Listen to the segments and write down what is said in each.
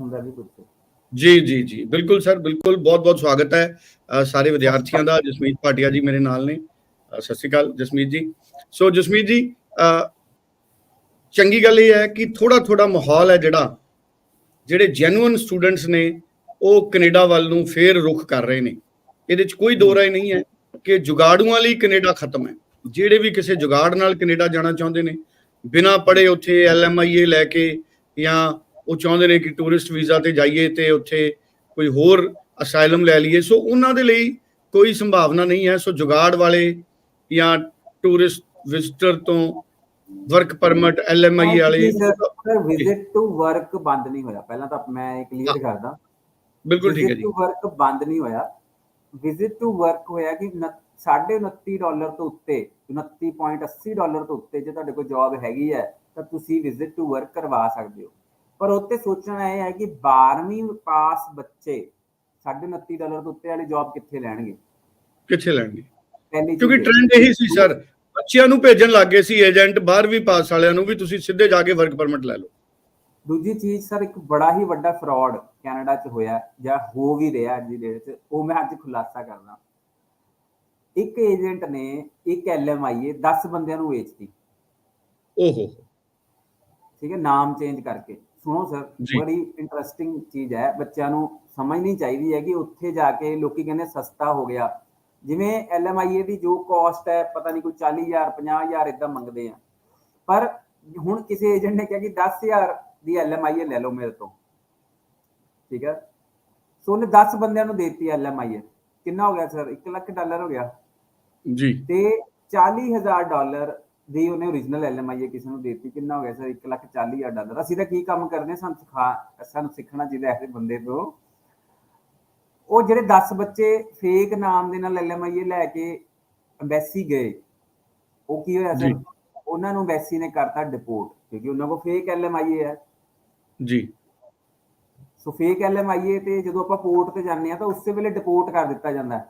ਹੁੰਦਾ ਵੀ ਕੁਝ। ਜੀ ਜੀ ਜੀ। ਬਿਲਕੁਲ ਸਰ, ਬਿਲਕੁਲ। ਬਹੁਤ ਬਹੁਤ ਸਵਾਗਤ ਹੈ ਸਾਰੇ ਵਿਦਿਆਰਥੀਆਂ ਦਾ, ਜਸਮੀਤ ਭਾਟੀਆ ਜੀ ਮੇਰੇ ਨਾਲ ਨੇ। ਸਤਿ ਸ਼੍ਰੀ ਅਕਾਲ, ਜਸਮੀਤ ਜੀ। ਸੋ ਜਸਮੀਤ ਜੀ ਚੰਗੀ ਗੱਲ ਇਹ ਹੈ ਕਿ ਥੋੜਾ ਥੋੜਾ ਮਾਹੌਲ ਹੈ ਜਿਹੜਾ, ਜਿਹੜੇ ਜੈਨੂਇਨ ਸਟੂਡੈਂਟਸ ਨੇ, ਉਹ ਕੈਨੇਡਾ ਵੱਲ ਨੂੰ ਫੇਰ ਰੁਖ ਕਰ ਰਹੇ ਨੇ। ਇਹਦੇ ਚ ਕੋਈ ਦੋ ਰਾਏ ਨਹੀਂ ਹੈ ਕਿ ਜੁਗਾੜੂਆਂ ਲਈ ਕੈਨੇਡਾ ਖਤਮ ਹੈ। ਜਿਹੜੇ ਵੀ ਕਿਸੇ ਜੁਗਾੜ ਨਾਲ ਕੈਨੇਡਾ ਜਾਣਾ ਚਾਹੁੰਦੇ ਨੇ, ਬਿਨਾ ਪੜੇ ਉੱਥੇ ਐਲਐਮਆਈਏ ਲੈ ਕੇ ਜਾਂ ਉਹ ਚਾਹੁੰਦੇ ਨੇ ਕਿ ਟੂਰਿਸਟ ਵੀਜ਼ਾ ਤੇ ਜਾਈਏ ਤੇ ਉੱਥੇ ਕੋਈ ਹੋਰ ਅਸਾਈਲਮ ਲੈ ਲਈਏ। ਸੋ ਉਹਨਾਂ ਦੇ ਲਈ ਕੋਈ ਸੰਭਾਵਨਾ ਨਹੀਂ ਹੈ। ਸੋ ਜੁਗਾੜ ਵਾਲੇ ਜਾਂ ਟੂਰਿਸਟ ਵਿਜ਼ਟਰ ਤੋਂ ਵਰਕ ਪਰਮਿਟ ਐਲਐਮਆਈ ਵਾਲੇ ਸਰ ਵਿਜ਼ਿਟ ਟੂ ਵਰਕ ਬੰਦ ਨਹੀਂ ਹੋਇਆ। ਪਹਿਲਾਂ ਤਾਂ ਮੈਂ ਇਹ ਕਲੀਅਰ ਕਰਦਾ। ਬਿਲਕੁਲ ਠੀਕ ਹੈ ਜੀ। ਟੂ ਵਰਕ ਬੰਦ ਨਹੀਂ ਹੋਇਆ। ਵਿਜ਼ਿਟ ਟੂ ਵਰਕ ਹੋਇਆ ਕਿ 29 ਡਾਲਰ ਤੋਂ ਉੱਤੇ 29.80 ਡਾਲਰ ਤੋਂ ਉੱਤੇ ਜੇ ਤੁਹਾਡੇ ਕੋਲ ਜੌਬ ਹੈਗੀ ਹੈ ਤਾਂ ਤੁਸੀਂ ਵਿਜ਼ਿਟ ਟੂ ਵਰਕ ਕਰਵਾ ਸਕਦੇ ਹੋ। ਪਰ ਉੱਤੇ ਸੋਚਣਾ ਇਹ ਹੈ ਕਿ 12ਵੀਂ ਪਾਸ ਬੱਚੇ 29 ਡਾਲਰ ਤੋਂ ਉੱਤੇ ਵਾਲੀ ਜੌਬ ਕਿੱਥੇ ਲੈਣਗੇ? ਕਿੱਥੇ ਲੈਣਗੇ? ਕਿਉਂਕਿ ਟ੍ਰੈਂਡ ਇਹੀ ਸੀ ਸਰ ਬੱਚਿਆਂ ਨੂੰ ਭੇਜਣ ਲੱਗੇ ਸੀ ਏਜੰਟ 12ਵੀਂ ਪਾਸ ਵਾਲਿਆਂ ਨੂੰ ਵੀ ਤੁਸੀਂ ਸਿੱਧੇ ਜਾ ਕੇ ਵਰਕ ਪਰਮਿਟ ਲੈ ਲਓ। ਦੂਜੀ ਚੀਜ਼ ਸਰ ਇੱਕ ਬੜਾ ਹੀ ਵੱਡਾ ਫਰਾਡ ਕੈਨੇਡਾ 'ਚ ਹੋਇਆ ਜਾਂ ਹੋ ਵੀ ਰਿਹਾ ਅੱਜ ਦੀ ਡੇਟ 'ਚ ਉਹ ਮੈਂ ਅੱਜ ਖੁਲਾਸਾ ਕਰਦਾ। ਇੱਕ ਏਜੰਟ ਨੇ ਇੱਕ ਐਲਐਮਆਈਏ 10 ਬੰਦਿਆਂ ਨੂੰ ਵੇਚਤੀ। ਓਹੋ। ਠੀਕ ਹੈ? ਨਾਮ ਚੇਂਜ ਕਰਕੇ। ਸੁਣੋ ਸਰ। ਬੜੀ ਇੰਟਰਸਟਿੰਗ ਚੀਜ਼ ਹੈ। ਬੱਚਿਆਂ ਨੂੰ ਸਮਝਣੀ ਚਾਹੀਦੀ ਹੈ ਕਿ ਉੱਥੇ ਜਾ ਕੇ ਲੋਕੀ ਕਹਿੰਦੇ ਸਸਤਾ ਹੋ ਗਿਆ। ਜਿਵੇਂ ਐਲਐਮਆਈਏ ਦੀ ਜੋ ਕਾਸਟ ਹੈ ਪਤਾ ਨਹੀਂ ਕੋਈ 40000 50000 ਇਦਾਂ ਮੰਗਦੇ ਆ। ਪਰ ਹੁਣ ਕਿਸੇ ਏਜੰਟ ਨੇ ਕਿਹਾ ਕਿ 10000 ਦੀ ਐਲਐਮਆਈਏ ਲੈ ਲਓ ਮੇਰੇ ਤੋਂ। ਠੀਕ ਹੈ? ਸੋ ਉਹਨੇ 10 ਬੰਦਿਆਂ ਨੂੰ ਦੇਤੀ ਐਲਐਮਆਈਏ ਕਿੰਨਾ ਹੋ ਗਿਆ ਸਰ 1 ਲੱਖ ਡਾਲਰ ਹੋ ਗਿਆ। ਜੀ। ਤੇ 40000 ਡਾਲਰ ਦੀ ਉਹਨੇ origignal ਐਲਐਮਆਈ ਕਿਸੇ ਨੂੰ ਦੇਤੀ ਕਿੰਨਾ ਹੋ ਗਿਆ ਸਰ? 1 ਲੱਖ 40000 ਡਾਲਰ। ਅਸੀਂ ਤਾਂ ਕੀ ਕੰਮ ਕਰਦੇ ਹਾਂ, ਸਾਨੂੰ ਸਿਖਾ ਸਾਨੂੰ ਸਿੱਖਣਾ ਚਾਹੀਦਾ ਐਸੇ ਬੰਦੇ ਤੋਂ। ਉਹ ਜਿਹੜੇ 10 ਬੱਚੇ ਫੇਕ ਨਾਮ ਦੇ ਨਾਲ ਐਲਐਮਆਈ ਲੈ ਕੇ ਐਮਬੈਸੀ ਗਏ। ਉਹ ਕੀ ਹੋਇਆ। ਸਰ? ਉਹਨਾਂ ਨੂੰ ਐਮਬੈਸੀ ਨੇ ਕਰਤਾ ਡਿਪੋਰਟ ਕਿਉਂਕਿ ਉਹਨਾਂ ਕੋਲ ਫੇਕ ਐਲਐਮਆਈ ਹੈ ਜੀ। ਸੋ ਫੇਕ ਐਲਐਮਆਈ ਤੇ ਜਦੋਂ ਆਪਾਂ ਪੋਰਟ ਤੇ ਜਾਂਦੇ ਆ ਤਾਂ ਉਸੇ ਵੇਲੇ ਡਿਪੋਰਟ ਕਰ ਦਿੱਤਾ ਜਾਂਦਾ।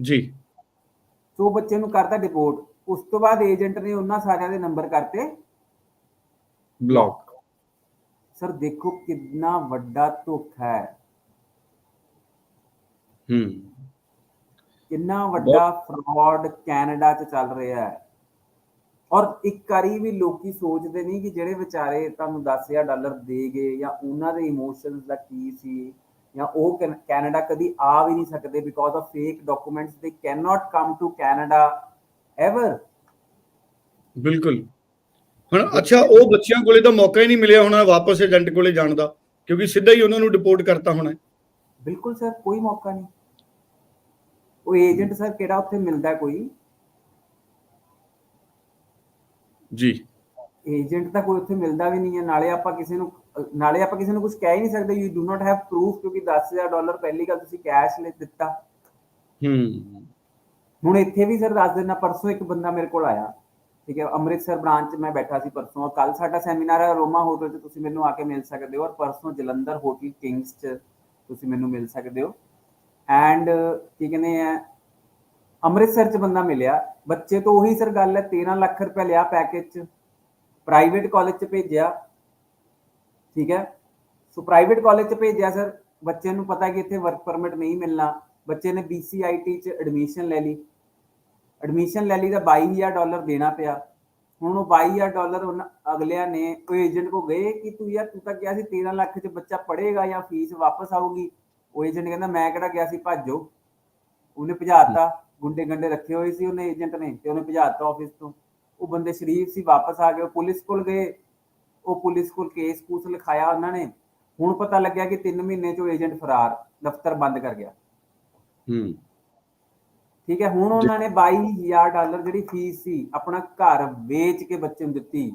ਜੀ। ਸੋ ਬੱਚੇ ਨੂੰ ਕਰਤਾ ਡਿਪੋਰਟ ਉਸ ਤੋਂ ਬਾਅਦ ਏਜੰਟ ਨੇ ਉਹਨਾਂ ਸਾਰਿਆਂ ਦੇ ਨੰਬਰ ਕਰਤੇ। ਬਲੌਕ। ਸਰ ਦੇਖੋ ਕਿੰਨਾ ਵੱਡਾ ਧੋਖਾ ਹੈ। ਹੂੰ। ਕਿੰਨਾ ਵੱਡਾ ਫਰਾਡ ਕੈਨੇਡਾ 'ਚ ਚੱਲ ਰਿਹਾ ਹੈ। ਔਰ ਇੱਕ ਵਾਰੀ ਵੀ ਲੋਕੀ ਸੋਚਦੇ ਨਹੀਂ ਕਿ ਜਿਹੜੇ ਵਿਚਾਰੇ ਤੁਹਾਨੂੰ 10000 ਡਾਲਰ ਦੇ ਗਏ ਜਾਂ ਉਹਨਾਂ ਦੇ ਇਮੋਸ਼ਨਸ ਦਾ ਕੀ ਸੀ ਜਾਂ ਉਹ ਕੈਨ- ਕੈਨੇਡਾ ਕਦੀ ਆ ਵੀ ਨਹੀਂ ਸਕਦੇ ਬਿਕੋਜ਼ ਆਫ ਫੇਕ ਡਾਕੂਮੈਂਟਸ ਦੇ can not come to Canada ever ਬਿਲਕੁਲ। ਹੁਣ ਅੱਛਾ ਉਹ ਬੱਚਿਆਂ ਕੋਲੇ ਤਾਂ ਮੌਕਾ ਹੀ ਨਹੀਂ ਮਿਲਿਆ ਹੋਣਾ ਵਾਪਸ ਏਜੰਟ ਕੋਲੇ ਜਾਣ ਦਾ ਕਿਉਂਕਿ ਸਿੱਧਾ ਹੀ ਉਹਨਾਂ ਨੂੰ ਡਿਪੋਰਟ ਕਰਤਾ ਹੋਣਾ ਬਿਲਕੁਲ ਸਰ ਕੋਈ ਮੌਕਾ ਨਹੀਂ। ਉਹ ਏਜੰਟ ਸਰ ਕਿਹੜਾ ਉੱਥੇ ਮਿਲਦਾ ਕੋਈ? ਜੀ। ਏਜੰਟ ਤਾਂ ਕੋਈ ਉੱਥੇ ਮਿਲਦਾ ਵੀ ਨਹੀਂ ਹੈ ਨਾਲੇ ਆਪਾਂ ਕਿਸੇ ਨੂੰ ਨਾਲੇ ਆਪਾਂ ਕਿਸੇ ਨੂੰ ਕੁਝ ਕਹਿ ਹੀ ਨਹੀਂ ਸਕਦੇ। You do not have proof ਕਿਉਂਕਿ 10000 ਡਾਲਰ ਪਹਿਲੀ ਗੱਲ ਤੁਸੀਂ ਕੈਸ਼ ਲੈ ਦਿੱਤਾ। ਹੂੰ। ਹੁਣ ਇੱਥੇ ਵੀ ਸਰ ਦੱਸ ਦਿੰਦਾ, ਪਰਸੋਂ ਇੱਕ ਬੰਦਾ ਮੇਰੇ ਕੋਲ ਆਇਆ, ਠੀਕ ਹੈ, ਅੰਮ੍ਰਿਤਸਰ ਬ੍ਰਾਂਚ ਮੈਂ ਬੈਠਾ ਸੀ ਪਰਸੋਂ। ਕੱਲ ਸਾਡਾ ਸੈਮੀਨਾਰ ਹੈ ਰੋਮਾ ਹੋਟਲ 'ਚ ਤੁਸੀਂ ਮੈਨੂੰ ਆ ਕੇ ਮਿਲ ਸਕਦੇ ਹੋ ਔਰ ਪਰਸੋਂ ਜਲੰਧਰ ਹੋਟਲ ਕਿੰਗਸ 'ਚ ਤੁਸੀਂ ਮੈਨੂੰ ਮਿਲ ਸਕਦੇ ਹੋ। ਐਂਡ ਕੀ ਕਹਿੰਦੇ ਆ, ਅੰਮ੍ਰਿਤਸਰ 'ਚ ਬੰਦਾ ਮਿਲਿਆ। ਬੱਚੇ ਤੋਂ ਉਹੀ ਸਰ ਗੱਲ ਹੈ 13 ਲੱਖ ਰੁਪਏ ਲਿਆ ਪੈਕੇਜ 'ਚ ਪ੍ਰਾਈਵੇਟ ਕਾਲਜ 'ਚ ਭੇਜਿਆ, ਠੀਕ ਹੈ। ਸੋ ਪ੍ਰਾਈਵੇਟ ਕਾਲਜ 'ਚ ਭੇਜਿਆ ਸਰ ਬੱਚੇ ਨੂੰ ਪਤਾ ਕਿ ਇੱਥੇ ਵਰਕ ਪਰਮਿਟ ਨਹੀਂ ਮਿਲਣਾ। ਬੱਚੇ ਨੇ BCIT 'ਚ ਐਡਮਿਸ਼ਨ ਲੈ ਲਈ। ਐਡਮਿਸ਼ਨ ਲੈ ਲਈ ਤਾਂ 22000 ਡਾਲਰ ਦੇਣਾ ਪਿਆ। ਹੁਣ ਉਹ 22000 ਡਾਲਰ ਅਗਲਿਆਂ ਨੇ ਕੋਈ ਏਜੰਟ ਕੋ ਗਏ ਕਿ ਤੂੰ ਯਾਰ ਤੂੰ ਤਾਂ ਕਿਹਾ ਸੀ 13 ਲੱਖ 'ਚ ਬੱਚਾ ਪੜ੍ਹੇਗਾ ਜਾਂ ਫੀਸ ਵਾਪਸ ਆਊਗੀ। ਉਹ ਏਜੰਟ ਕਹਿੰਦਾ, ਮੈਂ ਕਿਹੜਾ ਗਿਆ ਸੀ, ਭਾਜੋ। ਉਹਨੇ ਭਜਾਤਾ। ਗੁੰਡੇ ਗੰਡੇ ਰੱਖੇ ਹੋਏ ਸੀ ਉਹਨੇ ਏਜੰਟ ਨੇ ਤੇ ਉਹਨੇ ਭਜਾਤਾ ਆਫਿਸ ਤੋਂ। ਉਹ ਬੰਦੇ ਸ਼ਰੀਫ ਸੀ, ਵਾਪਸ ਆ ਗਏ। ਪੁਲਿਸ ਕੋਲ ਗਏ। ਉਹ ਪੁਲਿਸ ਕੋਲ ਕੇਸ ਕੂਸ ਲਿਖਾਇਆ ਉਹਨਾਂ ਨੇ। ਹੁਣ ਪਤਾ ਲੱਗਿਆ ਕਿ 3 ਮਹੀਨੇ 'ਚ ਉਹ ਏਜੰਟ ਫਰਾਰ, ਦਫ਼ਤਰ ਬੰਦ ਕਰ ਗਿਆ। ਹੂੰ। ਠੀਕ ਹੈ ਹੁਣ ਉਹਨਾਂ ਨੇ 22000 ਡਾਲਰ ਜਿਹੜੀ ਫੀਸ ਸੀ ਆਪਣਾ ਘਰ ਵੇਚ ਕੇ ਬੱਚੇ ਨੂੰ ਦਿੱਤੀ।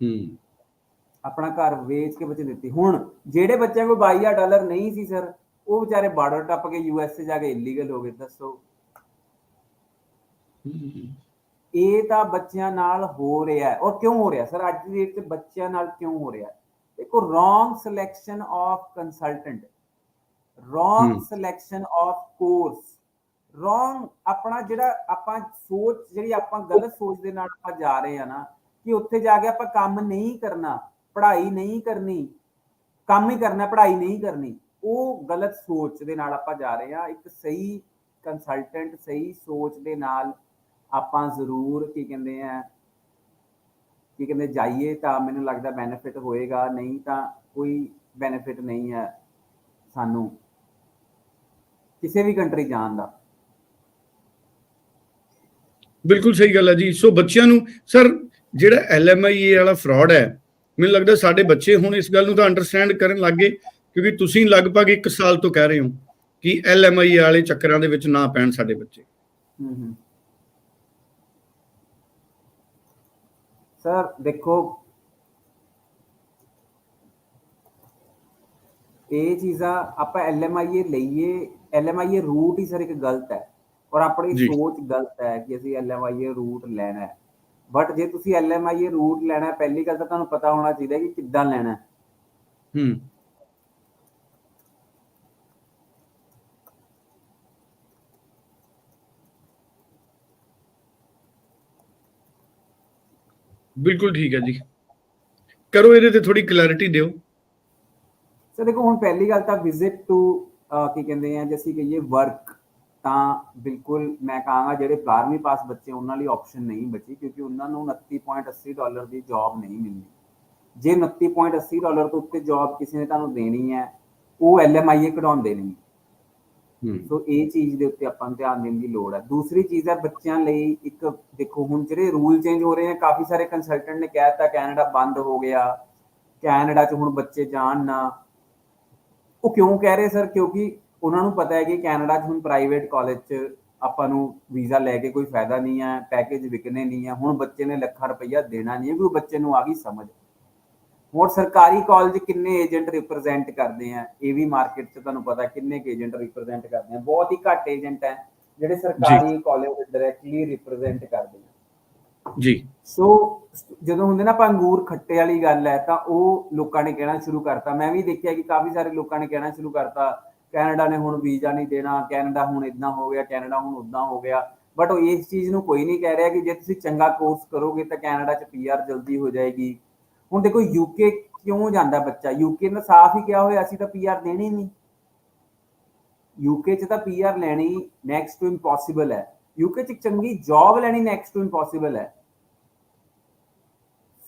ਹੂੰ। ਆਪਣਾ ਘਰ ਵੇਚ ਕੇ ਬੱਚੇ ਦਿੱਤੀ। ਹੁਣ ਜਿਹੜੇ ਬੱਚਿਆਂ ਕੋਲ 22000 ਡਾਲਰ ਨਹੀਂ ਸੀ ਸਰ ਉਹ ਵਿਚਾਰੇ ਬਾਰਡਰ ਟੱਪ ਕੇ ਯੂਐਸਏ ਜਾ ਕੇ ਇਲੀਗਲ ਹੋ ਗਏ ਦੱਸੋ। ਇਹ ਤਾਂ ਬੱਚਿਆਂ ਨਾਲ ਹੋ ਰਿਹਾ ਔਰ ਕਿਉਂ ਹੋ ਰਿਹਾ ਸਰ? ਅੱਜ ਦੀ ਡੇਟ 'ਚ ਬੱਚਿਆਂ ਨਾਲ ਕਿਉਂ ਹੋ ਰਿਹਾ ਦੇਖੋ wrong selection of consultant wrong. Selection of course wrong ਆਪਣਾ ਜਿਹੜਾ ਆਪਾਂ ਸੋਚ ਜਿਹੜੀ ਆਪਾਂ ਗਲਤ ਸੋਚ ਦੇ ਨਾਲ ਆਪਾਂ ਜਾ ਰਹੇ ਆ ਨਾ ਕਿ ਉੱਥੇ ਜਾ ਕੇ ਆਪਾਂ ਕੰਮ ਨਹੀਂ ਕਰਨਾ ਪੜ੍ਹਾਈ ਨਹੀਂ ਕਰਨੀ ਕੰਮ ਹੀ ਕਰਨਾ ਪੜ੍ਹਾਈ ਨਹੀਂ ਕਰਨੀ ਉਹ ਗਲਤ ਸੋਚ ਦੇ ਨਾਲ ਆਪਾਂ ਜਾ ਰਹੇ ਹਾਂ ਇੱਕ ਸਹੀ ਕੰਸਲਟੈਂਟ ਸਹੀ ਸੋਚ ਦੇ ਨਾਲ ਆਪਾਂ ਜ਼ਰੂਰ ਕੀ ਕਹਿੰਦੇ ਆ ਕੀ ਕਹਿੰਦੇ ਜਾਈਏ ਤਾਂ ਮੈਨੂੰ ਲੱਗਦਾ ਬੈਨੀਫਿਟ ਹੋਏਗਾ ਨਹੀਂ ਤਾਂ ਕੋਈ ਬੈਨੀਫਿਟ ਨਹੀਂ ਹੈ ਸਾਨੂੰ। ਕਿਸੇ ਵੀ ਕੰਟਰੀ ਜਾਣ ਦਾ। ਬਿਲਕੁਲ ਸਹੀ ਗੱਲ ਹੈ ਜੀ। ਸੋ ਬੱਚਿਆਂ ਨੂੰ ਸਰ ਜਿਹੜਾ ਐਲਐਮਆਈਏ ਵਾਲਾ ਫਰਾਡ ਹੈ ਮੈਨੂੰ ਲੱਗਦਾ ਸਾਡੇ ਬੱਚੇ ਹੁਣ ਇਸ ਗੱਲ ਨੂੰ ਤਾਂ ਅੰਡਰਸਟੈਂਡ ਕਰਨ ਲੱਗੇ ਕਿਉਂਕਿ ਤੁਸੀਂ ਲਗਭਗ 1 ਸਾਲ ਤੋਂ ਕਹਿ ਰਹੇ ਹੋ ਕਿ ਐਲਐਮਆਈਏ ਵਾਲੇ ਚੱਕਰਾਂ ਦੇ ਵਿੱਚ ਨਾ ਪੈਣ ਸਾਡੇ ਬੱਚੇ। ਸਰ ਦੇਖੋ ਇਹ ਚੀਜ਼ਾਂ ਆਪਾਂ ਐਲਐਮਆਈਏ ਲਈਏ ਐਲਐਮਆਈਏ ਰੂਟ ਹੀ ਸਰ ਇੱਕ ਗਲਤ ਹੈ ਔਰ ਆਪਣੀ। ਸੋਚ ਗਲਤ ਹੈ ਕਿ ਅਸੀਂ ਐਲਐਮਆਈਏ ਰੂਟ ਲੈਣਾ ਹੈ। ਬਟ ਜੇ ਤੁਸੀਂ ਐਲਐਮਆਈਏ ਰੂਟ ਲੈਣਾ ਪਹਿਲੀ ਗੱਲ ਤਾਂ ਤੁਹਾਨੂੰ ਪਤਾ ਹੋਣਾ ਚਾਹੀਦਾ ਕਿ ਕਿੱਦਾਂ ਲੈਣਾ ਹੈ। ਹੂੰ। ਬਿਲਕੁਲ ਠੀਕ ਹੈ ਜੀ। ਕਰੋ ਇਹਦੇ ਤੇ ਥੋੜੀ ਕਲੈਰਿਟੀ ਦਿਓ। ਸੋ ਦੇਖੋ ਹੁਣ ਪਹਿਲੀ ਗੱਲ ਤਾਂ ਵਿਜ਼ਿਟ ਟੂ ਕੀ ਕਹਿੰਦੇ ਆ ਜੇ ਅਸੀਂ ਕਹੀਏ ਵਰਕ ਤਾਂ ਬਿਲਕੁਲ ਮੈਂ ਕਹਾਂਗਾ ਜਿਹੜੇ 12ਵੀਂ ਪਾਸ ਬੱਚੇ ਉਹਨਾਂ ਲਈ ਆਪਸ਼ਨ ਨਹੀਂ ਬਚੀ ਕਿਉਂਕਿ ਉਹਨਾਂ ਨੂੰ 29.80 ਡਾਲਰ ਦੀ ਜੌਬ ਨਹੀਂ ਮਿਲਣੀ। ਜੇ 29.80 ਡਾਲਰ ਤੋਂ ਉੱਤੇ ਜੌਬ ਕਿਸੇ ਨੇ ਤੁਹਾਨੂੰ ਦੇਣੀ ਹੈ ਉਹ ਐਲਐਮਆਈਏ ਕਢਾਉਂਦੇ ਨਹੀਂ। ਹੂੰ। ਸੋ ਇਹ ਚੀਜ਼ ਦੇ ਉੱਤੇ ਆਪਾਂ ਨੂੰ ਧਿਆਨ ਦੇਣ ਦੀ ਲੋੜ ਹੈ। ਦੂਸਰੀ ਚੀਜ਼ ਹੈ ਬੱਚਿਆਂ ਲਈ ਇੱਕ ਦੇਖੋ ਹੁਣ ਜਿਹੜੇ ਰੂਲ ਚੇਂਜ ਹੋ ਰਹੇ ਆ ਕਾਫੀ ਸਾਰੇ ਕੰਸਲਟੈਂਟ ਨੇ ਕਹਿ ਦਿੱਤਾ ਕੈਨੇਡਾ ਬੰਦ ਹੋ ਗਿਆ। ਕੈਨੇਡਾ 'ਚ ਹੁਣ ਬੱਚੇ ਜਾਣ ਨਾ। ਉਹ ਕਿਉਂ ਕਹਿ ਰਹੇ ਸਰ? ਕਿਉਂਕਿ ਉਹਨਾਂ ਨੂੰ ਪਤਾ ਹੈ ਕਿ ਕੈਨੇਡਾ 'ਚ ਹੁਣ ਪ੍ਰਾਈਵੇਟ ਕਾਲਜ 'ਚ ਆਪਾਂ ਨੂੰ ਵੀਜ਼ਾ ਲੈ ਕੇ ਕੋਈ ਫਾਇਦਾ ਨਹੀਂ ਹੈ ਪੈਕੇਜ ਵਿਕਨੇ ਨਹੀਂ ਹੈ ਹੁਣ ਬੱਚੇ ਨੇ ਲੱਖਾਂ ਰੁਪਈਆ ਦੇਣਾ ਨਹੀਂ ਹੈ ਕਿਉਂਕਿ ਬੱਚੇ ਨੂੰ ਆ ਗਈ ਸਮਝ। ਹੋਰ ਸਰਕਾਰੀ ਕਾਲਜ ਕਿੰਨੇ ਏਜੰਟ ਰਿਪਰੈਜ਼ੈਂਟ ਕਰਦੇ ਆ? ਇਹ ਵੀ ਮਾਰਕੀਟ 'ਚ ਤੁਹਾਨੂੰ ਪਤਾ ਕਿੰਨੇ ਕੁ ਏਜੰਟ ਰਿਪਰੈਜ਼ੈਂਟ ਕਰਦੇ ਆ। ਬਹੁਤ ਹੀ ਘੱਟ ਏਜੰਟ ਹੈ ਜਿਹੜੇ ਸਰਕਾਰੀ ਕਾਲਜ ਡਾਇਰੈਕਟਲੀ ਰਿਪਰੈਜ਼ੈਂਟ ਕਰਦੇ ਜੀ। ਸੋ ਜਦੋਂ ਹੁੰਦੇ ਨਾ ਆਪਾਂ ਅੰਗੂਰ ਖੱਟੇ ਵਾਲੀ ਗੱਲ ਹੈ, ਤਾਂ ਉਹ ਲੋਕਾਂ ਨੇ ਕਹਿਣਾ ਸ਼ੁਰੂ ਕਰਤਾ। ਮੈਂ ਵੀ ਦੇਖਿਆ ਕਿ ਕਾਫੀ ਸਾਰੇ ਲੋਕਾਂ ਨੇ ਕਹਿਣਾ ਸ਼ੁਰੂ ਕਰਤਾ, ਕੈਨੇਡਾ ਨੇ ਹੁਣ ਵੀਜ਼ਾ ਨਹੀਂ ਦੇਣਾ, ਕੈਨੇਡਾ ਹੁਣ ਇਦਾਂ ਹੋ ਗਿਆ, ਕੈਨੇਡਾ ਹੁਣ ਉਦਾਂ ਹੋ ਗਿਆ। ਬਟ ਉਹ ਇਸ ਚੀਜ਼ ਨੂੰ ਕੋਈ ਨਹੀਂ ਕਹਿ ਰਿਹਾ ਕਿ ਜੇ ਤੁਸੀਂ ਚੰਗਾ ਕੋਰਸ ਕਰੋਗੇ ਤਾਂ ਕੈਨੇਡਾ 'ਚ ਪੀਆਰ ਜਲਦੀ ਹੋ ਜਾਏਗੀ। ਹੁਣ ਦੇਖੋ ਯੂਕੇ ਕਿਉਂ ਜਾਂਦਾ ਬੱਚਾ? ਯੂਕੇ ਨੇ ਸਾਫ਼ ਹੀ ਕਿਹਾ ਹੋਇਆ, ਅਸੀਂ ਤਾਂ ਪੀਆਰ ਦੇਣੀ ਨਹੀਂ। ਯੂਕੇ 'ਚ ਤਾਂ ਪੀਆਰ ਲੈਣੀ ਨੈਕਸਟ ਟੂ ਇੰਪੋਸੀਬਲ ਹੈ। ਯੂਕੇ 'ਚ ਚੰਗੀ ਜੌਬ ਲੈਣੀ ਨੈਕਸਟ ਟੂ ਇੰਪੋਸੀਬਲ ਹੈ।